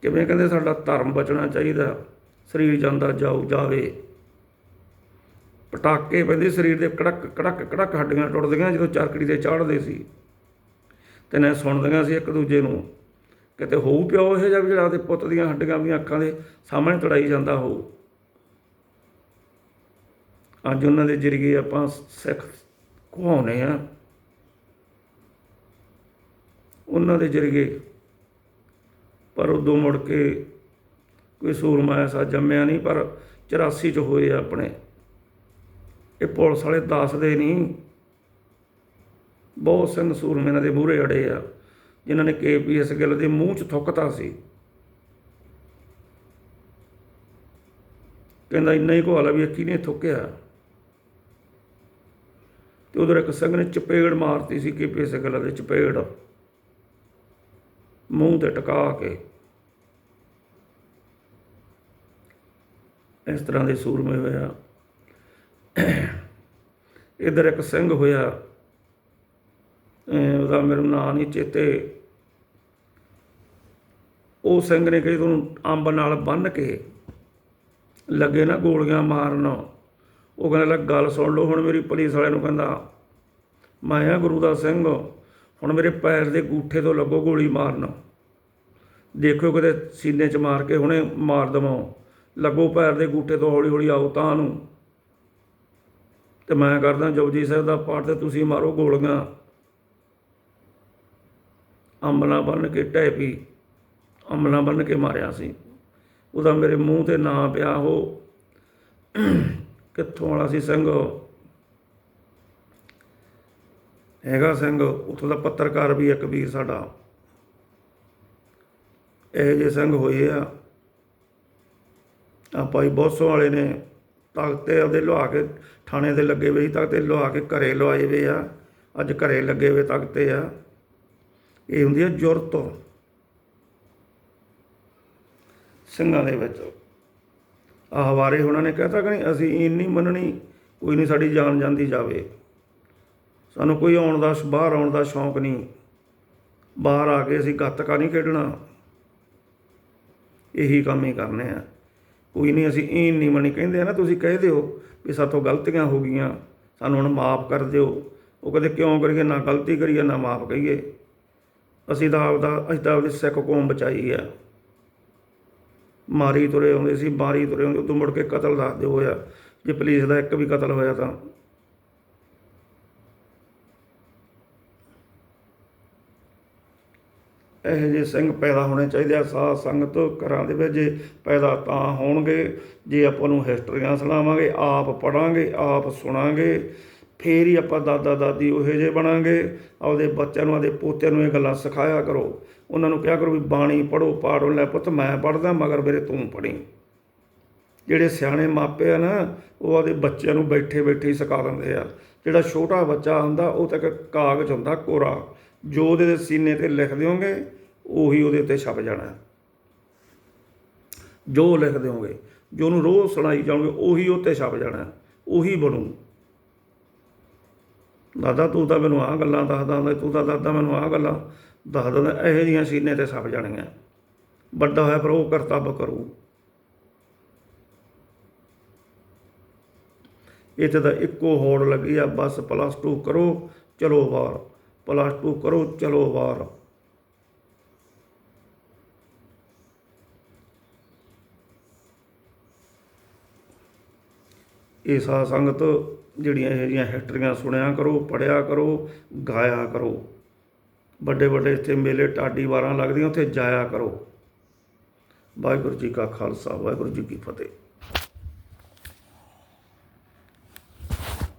ਕਿਵੇਂ ਕਹਿੰਦੇ ਸਾਡਾ ਧਰਮ ਬਚਣਾ ਚਾਹੀਦਾ? ਸਰੀਰ ਜਾਂਦਾ, ਜਾਊ, ਜਾਵੇ। ਪਟਾਕੇ ਪੈਂਦੇ ਸਰੀਰ ਦੇ, ਕੜਕ ਕੜਕ ਕੜਕ ਹੱਡੀਆਂ ਟੁੱਟਦੀਆਂ ਜਦੋਂ ਚਰਕੜੀ ਤੇ ਚਾੜਦੇ ਸੀ। ਤੇ ਨੇ ਸੁਣਦੀਆਂ ਸੀ ਇੱਕ ਦੂਜੇ ਨੂੰ। ਕਿਤੇ ਹੋਊ ਪਿਓ ਇਹ ਜਿਹਾ ਵੀ ਜਿਹੜਾ ਉਹਦੇ ਪੁੱਤ ਦੀਆਂ ਹੱਡੀਆਂ ਵੀ ਅੱਖਾਂ ਦੇ ਸਾਹਮਣੇ ਤੜਾਈ ਜਾਂਦਾ ਹੋਊ। ਅੱਜ ਉਹਨਾਂ ਦੇ ਜਰੀਏ ਆਪਾਂ ਸਿੱਖ ਕਹਾਉਨੇ ਆ ਉਹਨਾਂ ਦੇ ਜਰੀਏ ਪਰ ਉਦੋਂ ਮੁੜ ਕੇ ਕੋਈ ਸੂਰਮਾ ਐਸਾ ਜੰਮਿਆ ਨਹੀਂ, ਪਰ 84 ਚ ਹੋਏ ਆ ਆਪਣੇ। ਇਹ ਪੁਲਿਸ ਵਾਲੇ ਦੱਸਦੇ ਨਹੀਂ। ਬਹੁਤ ਸਿੰਘ ਸੂਰਮੇ ਇਹਨਾਂ ਦੇ ਮੂਹਰੇ ਅੜੇ ਆ, ਜਿਨ੍ਹਾਂ ਨੇ ਕੇਪੀਐਸ ਗਿੱਲ ਦੇ ਮੂੰਹ 'ਚ ਥੁੱਕਤਾ ਸੀ। ਕਹਿੰਦਾ ਇੰਨਾ ਹੀ ਕੋਲਾ ਵੀ ਅੱਖੀ ਨੇ ਥੁੱਕਿਆ? ਤੇ ਉਧਰ ਇੱਕ ਸਿੰਘ ਨੇ ਚਪੇੜ ਮਾਰਤੀ ਸੀ ਕੇਪੀਐਸ ਗਿੱਲ ਦੇ ਚਪੇੜ। ਮੂੰਹ ਤੇ ਟਕਾ ਕੇ ਇਸ ਤਰ੍ਹਾਂ ਦੇ ਸੂਰਮੇ ਹੋਇਆ। ਇਧਰ ਇੱਕ ਸਿੰਘ ਹੋਇਆ। ਉਹਦਾ ਮੈਨੂੰ ਨਾਂ ਨਹੀਂ, ਚੇਤੇ। ਉਹ ਸਿੰਘ ਨੇ ਕਹੀ ਤੁਹਾਨੂੰ ਅੰਬ ਨਾਲ ਬੰਨ ਕੇ ਲੱਗੇ ਨਾ ਗੋਲੀਆਂ ਮਾਰਨ। ਉਹ ਕਹਿੰਦਾ, ਲੈ, ਗੱਲ ਸੁਣ ਲਓ, ਹੁਣ ਮੇਰੀ ਪੁਲਿਸ ਵਾਲਿਆਂ ਨੂੰ ਕਹਿੰਦਾ, ਮੈਂ ਆ ਗੁਰੂ ਦਾ ਸਿੰਘ। ਹੁਣ ਮੇਰੇ ਪੈਰ ਦੇ ਗੂਠੇ ਤੋਂ ਲੱਗੋ ਗੋਲੀ ਮਾਰਨ। ਦੇਖਿਓ ਕਿਤੇ ਸੀਨੇ 'ਚ ਮਾਰ ਕੇ ਹੁਣੇ ਮਾਰ ਦਵਾਂ। ਲੱਗੋ ਪੈਰ ਦੇ ਗੂਠੇ ਤੋਂ ਹੌਲੀ ਹੌਲੀ ਆਓ ਤਾਂ ਨੂੰ। ਤੇ ਮੈਂ ਕਰਦਾ ਜਪਜੀ ਸਾਹਿਬ ਦਾ ਪਾਠ ਤੇ ਤੁਸੀਂ ਮਾਰੋ ਗੋਲੀਆਂ। ਅੰਬਲਾ ਬੰਨ ਕੇ ਟੈਪੀ ਅੰਬਲਾ ਬੰਨ ਕੇ ਮਾਰਿਆ ਸੀ। ਉਹਦਾ ਮੇਰੇ ਮੂੰਹ ਤੇ ਨਾਂ ਪਿਆ ਉਹ। ਕਿੱਥੋਂ ਵਾਲਾ ਸੀ ਸਿੰਘ? ਹੈਗਾ ਸਿੰਘ, ਉੱਥੋਂ ਦਾ ਪੱਤਰਕਾਰ ਵੀ ਇੱਕ ਵੀਰ ਸਾਡਾ। ਇਹ ਜੇ ਸਿੰਘ ਹੋਏ ਆ। ਆ ਭਾਈ ਬੋਸੋ ਵਾਲੇ ਨੇ ਤਖਤੇ ਉਹਦੇ ਲਵਾ ਕੇ ਥਾਣੇ ਦੇ ਲੱਗੇ ਵੇ ਸੀ, ਤਖਤੇ ਲਵਾ ਕੇ ਘਰੇ ਲਵਾਏ ਵੇ ਆ। ਅੱਜ ਘਰੇ ਲੱਗੇ ਵੇ ਤਖਤੇ ਆ। ਇਹ ਹੁੰਦੀ ਆ ਜੁਰਤ। ਸਿੰਘਾਂ ਦੇ ਵਿੱਚ। ਆ ਹਵਾਰੇ ਉਹਨਾਂ ਨੇ ਕਹਿਤਾ ਕਿ ਅਸੀਂ ਇੰਨੀ ਮੰਨਣੀ, ਕੋਈ ਨਹੀਂ ਸਾਡੀ ਜਾਨ ਜਾਂਦੀ ਜਾਵੇ। ਸਾਨੂੰ ਕੋਈ ਆਉਣ ਦਾ, ਬਾਹਰ ਆਉਣ ਦਾ ਸ਼ੌਂਕ ਨਹੀਂ। ਬਾਹਰ ਆ ਕੇ ਅਸੀਂ ਗੱਤਕਾ ਨਹੀਂ ਖੇਡਣਾ। ਇਹੀ ਕੰਮ ਹੀ ਕਰਨੇ ਆ। ਕੋਈ ਨਹੀਂ, ਅਸੀਂ ਇਹ ਨਹੀਂ ਮੰਨੀ ਕਹਿੰਦੇ ਆ ਨਾ, ਤੁਸੀਂ ਕਹਿ ਦਿਓ ਵੀ ਸਾਥੋਂ ਗਲਤੀਆਂ ਹੋ ਗਈਆਂ। ਸਾਨੂੰ ਹੁਣ ਮਾਫ ਕਰ ਦਿਓ। ਉਹ ਕਹਿੰਦੇ ਕਿਉਂ ਕਰੀਏ? ਨਾ ਗਲਤੀ ਕਰੀਏ, ਨਾ ਮਾਫ ਕਹੀਏ ਅਸੀਂ ਤਾਂ ਆਪਦਾ, ਅਸੀਂ ਤਾਂ ਆਪਦੀ ਸਿੱਖ ਕੌਮ ਬਚਾਈ ਆ। ਮਾਰੀ ਤੁਰੇ ਆਉਂਦੇ ਸੀ ਮਾਰੀ ਤੁਰੇ ਆਉਂਦੇ, ਉਦੋਂ ਮੁੜ ਕੇ ਕਤਲ ਦੱਸਦੇ ਹੋਇਆ ਜੇ ਪੁਲਿਸ ਦਾ ਇੱਕ ਵੀ ਕਤਲ ਹੋਇਆ ਤਾਂ। ਇਹੋ ਜਿਹੇ ਸਿੰਘ ਪੈਦਾ ਹੋਣੇ ਚਾਹੀਦੇ ਆ, ਸਾਧ ਸੰਗਤ ਘਰਾਂ ਦੇ ਵਿੱਚ ਜੇ ਪੈਦਾ ਤਾਂ ਹੋਣਗੇ, ਜੇ ਆਪਾਂ ਨੂੰ ਹਿਸਟਰੀਆਂ ਸੁਣਾਵਾਂਗੇ, ਆਪ ਪੜਾਂਗੇ ਆਪ ਸੁਣਾਂਗੇ, ਫੇਰ ਹੀ ਆਪਾਂ ਦਾਦਾ ਦਾਦੀ ਉਹੇ ਜਿਹੇ ਬਣਾਂਗੇ, ਆਪਦੇ ਬੱਚਿਆਂ ਨੂੰ, ਆਪਦੇ ਪੋਤਿਆਂ ਨੂੰ ਇਹ ਗੱਲਾਂ ਸਿਖਾਇਆ ਕਰੋ। ਉਹਨਾਂ ਨੂੰ ਕਿਹਾ ਕਰੋ ਵੀ ਬਾਣੀ ਪੜੋ ਪਾੜੋ ਲੈ ਪੁੱਤ, ਮੈਂ ਪੜਦਾ ਮਗਰ ਮੇਰੇ ਤੂੰ ਪੜੀ ਜਿਹੜੇ ਸਿਆਣੇ ਮਾਪੇ ਆ ਨਾ, ਉਹ ਆਪਦੇ ਬੱਚਿਆਂ ਨੂੰ ਬੈਠੇ ਬੈਠੇ ਹੀ ਸਿਖਾ ਦਿੰਦੇ ਆ। ਜਿਹੜਾ ਛੋਟਾ ਬੱਚਾ ਹੁੰਦਾ, ਉਹ ਤਾਂ ਇੱਕ ਕਾਗਜ਼ ਹੁੰਦਾ, ਕੋਰਾ। ਜੋ ਉਹਦੇ ਸੀਨੇ ਤੇ ਲਿਖ ਦਿਓਗੇ ਉਹੀ ਉਹਦੇ ਉੱਤੇ ਛਪ ਜਾਣਾ। ਜੋ ਲਿਖ ਦਿਓਗੇ ਜੋ ਉਹਨੂੰ ਰੋਜ਼ ਸੁਣਾਈ ਜਾਓਗੇ ਉਹੀ ਉਹ 'ਤੇ ਛਪ ਜਾਣਾ। ਉਹੀ ਬਣੂ। ਦਾਦਾ, ਤੂੰ ਤਾਂ ਮੈਨੂੰ ਆਹ ਗੱਲਾਂ ਦੱਸਦਾ ਹੁੰਦਾ, ਤੂੰ ਤਾਂ ਦਾਦਾ ਮੈਨੂੰ ਆਹ ਗੱਲਾਂ ਦੱਸਦਾ ਇਹੋ ਜਿਹੀਆਂ ਸੀਨੇ ਤੇ ਛਪ ਜਾਣੀਆਂ ਵੱਡਾ ਹੋਇਆ ਪਰ ਉਹ ਕਰਤੱਵ ਕਰੂ। ਇੱਥੇ ਤਾਂ ਇੱਕੋ ਹੋੜ ਲੱਗੀ ਆ, ਬਸ ਪਲੱਸ 2 ਕਰੋ, ਚਲੋ ਬਾਹਰ। ਪਲੱਸ 2 ਕਰੋ, ਚਲੋ ਵਾਰ। ਇਹ ਸਾਧ ਸੰਗਤ ਜਿਹੜੀਆਂ ਇਹ ਜਿਹੀਆਂ ਹਿਸਟਰੀਆਂ ਸੁਣਿਆ ਕਰੋ ਪੜਿਆ ਕਰੋ, ਗਾਇਆ ਕਰੋ। ਵੱਡੇ ਵੱਡੇ ਇੱਥੇ ਮੇਲੇ ਟਾਡੀ ਵਾਰਾਂ ਲੱਗਦੀਆਂ, ਉੱਥੇ ਜਾਇਆ ਕਰੋ। ਵਾਹਿਗੁਰੂ ਜੀ ਕਾ ਖਾਲਸਾ, ਵਾਹਿਗੁਰੂ ਜੀ ਕੀ ਫਤਿਹ।